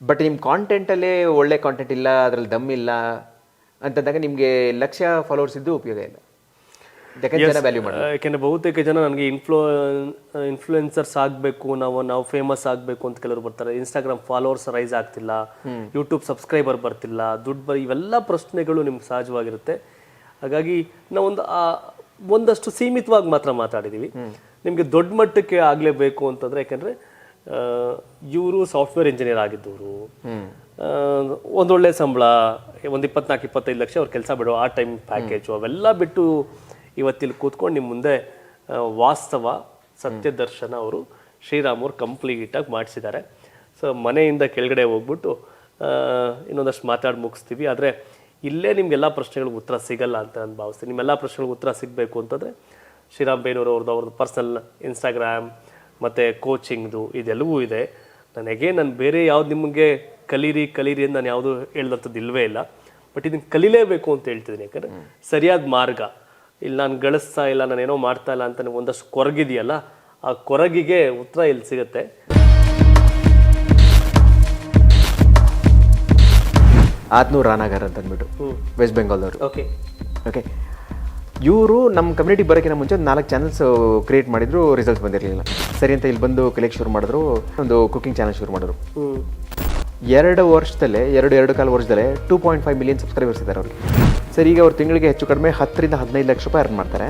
ಬಟ್ ನಿಮ್ಮ ಕಾಂಟೆಂಟಲ್ಲೇ ಒಳ್ಳೆ ಕಾಂಟೆಂಟ್ ಇಲ್ಲ ಅದರಲ್ಲಿ ದಮ್ ಇಲ್ಲ ಅಂತಂದಾಗ ನಿಮಗೆ ಲಕ್ಷ ಫಾಲೋವರ್ಸ್ ಇದ್ದು ಉಪಯೋಗ ಇಲ್ಲ. ಯಾಕಂದ್ರೆ ಬಹುತೇಕ ಜನ ನನಗೆ ಇನ್ಫ್ಲೂ ಇನ್ಫ್ಲೂಯೆನ್ಸರ್ಸ್ ಆಗಬೇಕು ನಾವು ನಾವು ಫೇಮಸ್ ಆಗಬೇಕು ಅಂತ ಕೆಲವರು ಬರ್ತಾರೆ. ಇನ್ಸ್ಟಾಗ್ರಾಮ್ ಫಾಲೋವರ್ಸ್ ರೈಸ್ ಆಗ್ತಿಲ್ಲ ಯೂಟ್ಯೂಬ್ ಸಬ್ಸ್ಕ್ರೈಬರ್ ಬರ್ತಿಲ್ಲ ದುಡ್ಡು ಇವೆಲ್ಲ ಪ್ರಶ್ನೆಗಳು ನಿಮ್ಗೆ ಸಹಜವಾಗಿರುತ್ತೆ. ಹಾಗಾಗಿ ನಾವೊಂದು ಆ ಒಂದಷ್ಟು ಸೀಮಿತವಾಗಿ ಮಾತ್ರ ಮಾತಾಡಿದ್ದೀವಿ ನಿಮಗೆ ದೊಡ್ಡ ಮಟ್ಟಕ್ಕೆ ಆಗಲೇಬೇಕು ಅಂತಂದ್ರೆ ಯಾಕೆಂದರೆ ಇವರು ಸಾಫ್ಟ್ವೇರ್ ಇಂಜಿನಿಯರ್ ಆಗಿದ್ದವರು. ಒಂದೊಳ್ಳೆ ಸಂಬಳ ಒಂದು ಇಪ್ಪತ್ನಾಲ್ಕು ಇಪ್ಪತ್ತೈದು ಲಕ್ಷ ಅವ್ರು ಕೆಲಸ ಬಿಡೋ ಆ ಟೈಮ್ ಪ್ಯಾಕೇಜು ಅವೆಲ್ಲ ಬಿಟ್ಟು ಇವತ್ತಿಲ್ಲಿ ಕೂತ್ಕೊಂಡು ನಿಮ್ಮ ಮುಂದೆ ವಾಸ್ತವ ಸತ್ಯ ದರ್ಶನ ಅವರು ಶ್ರೀರಾಮವ್ರು ಕಂಪ್ಲೀಟಾಗಿ ಮಾಡಿಸಿದ್ದಾರೆ. ಸೊ ಮನೆಯಿಂದ ಕೆಳಗಡೆ ಹೋಗ್ಬಿಟ್ಟು ಇನ್ನೊಂದಷ್ಟು ಮಾತಾಡಿ ಮುಗಿಸ್ತೀವಿ. ಆದರೆ ಇಲ್ಲೇ ನಿಮಗೆಲ್ಲ ಪ್ರಶ್ನೆಗಳಿಗೆ ಉತ್ತರ ಸಿಗಲ್ಲ ಅಂತ ನಾನು ಭಾವಿಸ್ತೀನಿ. ನಿಮ್ಮೆಲ್ಲ ಪ್ರಶ್ನೆಗಳಿಗೆ ಉತ್ತರ ಸಿಗಬೇಕು ಅಂತಂದರೆ ಶ್ರೀರಾಮ್ ಬೇನೂರು ಅವ್ರದ್ದು ಅವ್ರದ್ದು ಪರ್ಸನಲ್ ಇನ್ಸ್ಟಾಗ್ರಾಮ್ ಮತ್ತು ಕೋಚಿಂಗ್ದು ಇದೆಲ್ಲವೂ ಇದೆ. ನನಗೆ ನಾನು ಬೇರೆ ಯಾವ್ದು ನಿಮಗೆ ಕಲೀರಿ ಕಲೀರಿ ಅಂತ ನಾನು ಯಾವುದು ಹೇಳ್ದಂಥದ್ದು ಇಲ್ಲವೇ ಇಲ್ಲ. ಬಟ್ ಇದನ್ನು ಕಲೀಲೇಬೇಕು ಅಂತ ಹೇಳ್ತಿದ್ದೀನಿ. ಯಾಕಂದರೆ ಸರಿಯಾದ ಮಾರ್ಗ. ಇಲ್ಲಿ ನಾನು ಗಳಿಸ್ತಾ ಇಲ್ಲ ನಾನು ಏನೋ ಮಾಡ್ತಾ ಇಲ್ಲ ಅಂತ ಒಂದಷ್ಟು ಕೊರಗಿದೆಯಲ್ಲ ಆ ಕೊರಗಿಗೆ ಉತ್ತರ ಇಲ್ಲಿ ಸಿಗುತ್ತೆ. ಆತ್ನೂರ್ ರಾನಾಗರ್ ಅಂತ ಅಂದ್ಬಿಟ್ಟು ವೆಸ್ಟ್ ಬೆಂಗಾಲ್ದವರು. ಓಕೆ. ಓಕೆ. ಇವರು ನಮ್ಮ ಕಮ್ಯುನಿಟಿ ಬರೋಕ್ಕಿಂತ ಮುಂಚೆ ನಾಲ್ಕು ಚಾನಲ್ಸ್ ಕ್ರಿಯೇಟ್ ಮಾಡಿದ್ರು ರಿಸಲ್ಟ್ಸ್ ಬಂದಿರಲಿಲ್ಲ. ಸರಿ ಅಂತ ಇಲ್ಲಿ ಬಂದು ಕಲೆಕ್ಟ್ ಶುರು ಮಾಡಿದ್ರು ಒಂದು ಕುಕಿಂಗ್ ಚಾನಲ್ ಶುರು ಮಾಡಿದ್ರು. ಎರಡು ವರ್ಷದಲ್ಲೇ ಎರಡು ಎರಡು ಕಾಲು ವರ್ಷದಲ್ಲೇ two point five million subscribers ಇದ್ದಾರೆ ಅವ್ರಿಗೆ. ಸರ್ ಈಗ ಅವ್ರು ತಿಂಗಳಿಗೆ ಹೆಚ್ಚು ಕಡಿಮೆ ಹತ್ತರಿಂದ ಹದಿನೈದು ಲಕ್ಷ ರೂಪಾಯಿ ಅರ್ನ್ ಮಾಡ್ತಾರೆ.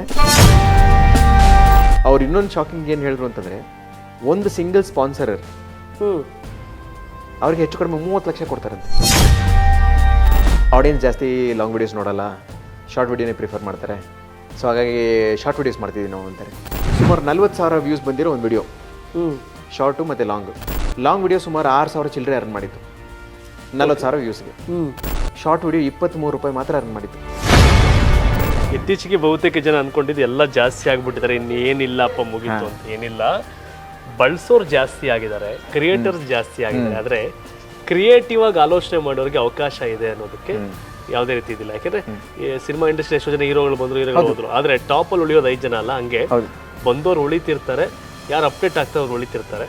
ಅವ್ರು ಇನ್ನೊಂದು ಶಾಕಿಂಗ್ ಏನು ಹೇಳಿದ್ರು ಅಂತಂದರೆ ಒಂದು ಸಿಂಗಲ್ ಸ್ಪಾನ್ಸರ್ ಹ್ಞೂ ಅವ್ರಿಗೆ ಹೆಚ್ಚು ಕಡಿಮೆ ಮೂವತ್ತು ಲಕ್ಷ ಕೊಡ್ತಾರಂತೆ. ಆಡಿಯನ್ಸ್ ಜಾಸ್ತಿ ಲಾಂಗ್ ವಿಡಿಯೋಸ್ ನೋಡಲ್ಲ ಶಾರ್ಟ್ ವಿಡಿಯೋನೇ ಪ್ರಿಫರ್ ಮಾಡ್ತಾರೆ. ಸೊ ಹಾಗಾಗಿ ಶಾರ್ಟ್ ವಿಡಿಯೋಸ್ ಮಾಡ್ತಿದ್ದೀವಿ ನಾವು ಅಂತಾರೆ. ಸುಮಾರು ನಲ್ವತ್ತು ಸಾವಿರ ವ್ಯೂಸ್ ಬಂದಿರೋ ಒಂದು ವಿಡಿಯೋ ಹ್ಞೂ ಶಾರ್ಟು ಮತ್ತು ಲಾಂಗ್ ಲಾಂಗ್ ವಿಡಿಯೋ ಸುಮಾರು ಆರು ಸಾವಿರ ಚಿಲ್ಲರೆ ಅರ್ನ್ ಮಾಡಿತ್ತು. ನಲ್ವತ್ತು ಸಾವಿರ ವ್ಯೂಸ್ಗೆ ಹ್ಞೂ ಶಾರ್ಟ್ ವಿಡಿಯೋ ಇಪ್ಪತ್ತ್ಮೂರು ರೂಪಾಯಿ ಮಾತ್ರ ಅರ್ನ್ ಮಾಡಿತ್ತು ಇತ್ತೀಚೆಗೆ ಬಹುತೇಕ ಜನ ಅನ್ಕೊಂಡಿದ್ದು ಎಲ್ಲ ಜಾಸ್ತಿ ಆಗ್ಬಿಟ್ಟಿದ್ದಾರೆ ಇನ್ನೇನಿಲ್ಲಪ್ಪ ಮುಗೀತು ಅಂತ. ಏನಿಲ್ಲ. ಬಳಸೋರು ಜಾಸ್ತಿ ಆಗಿದ್ದಾರೆ ಕ್ರಿಯೇಟರ್ಸ್ ಜಾಸ್ತಿ ಆಗಿದ್ದಾರೆ. ಆದರೆ ಕ್ರಿಯೇಟಿವ್ ಆಗಿ ಆಲೋಚನೆ ಮಾಡೋರಿಗೆ ಅವಕಾಶ ಇದೆ ಅನ್ನೋದಕ್ಕೆ ಯಾವುದೇ ರೀತಿ ಇದಿಲ್ಲ. ಯಾಕಂದ್ರೆ ಸಿನಿಮಾ ಇಂಡಸ್ಟ್ರಿ ಎಷ್ಟೋ ಜನ ಹೀರೋಗಳು ಬಂದ್ರು ಹೀರೋಗಳು ಹೋದ್ರು. ಆದ್ರೆ ಟಾಪ್ ಅಲ್ಲಿ ಉಳಿಯೋದು ಐದು ಜನ ಅಲ್ಲ ಹಂಗೆ ಬಂದವರು ಉಳಿತಿರ್ತಾರೆ ಯಾರು ಅಪ್ಡೇಟ್ ಆಗ್ತಾ ಅವ್ರು ಉಳಿತಿರ್ತಾರೆ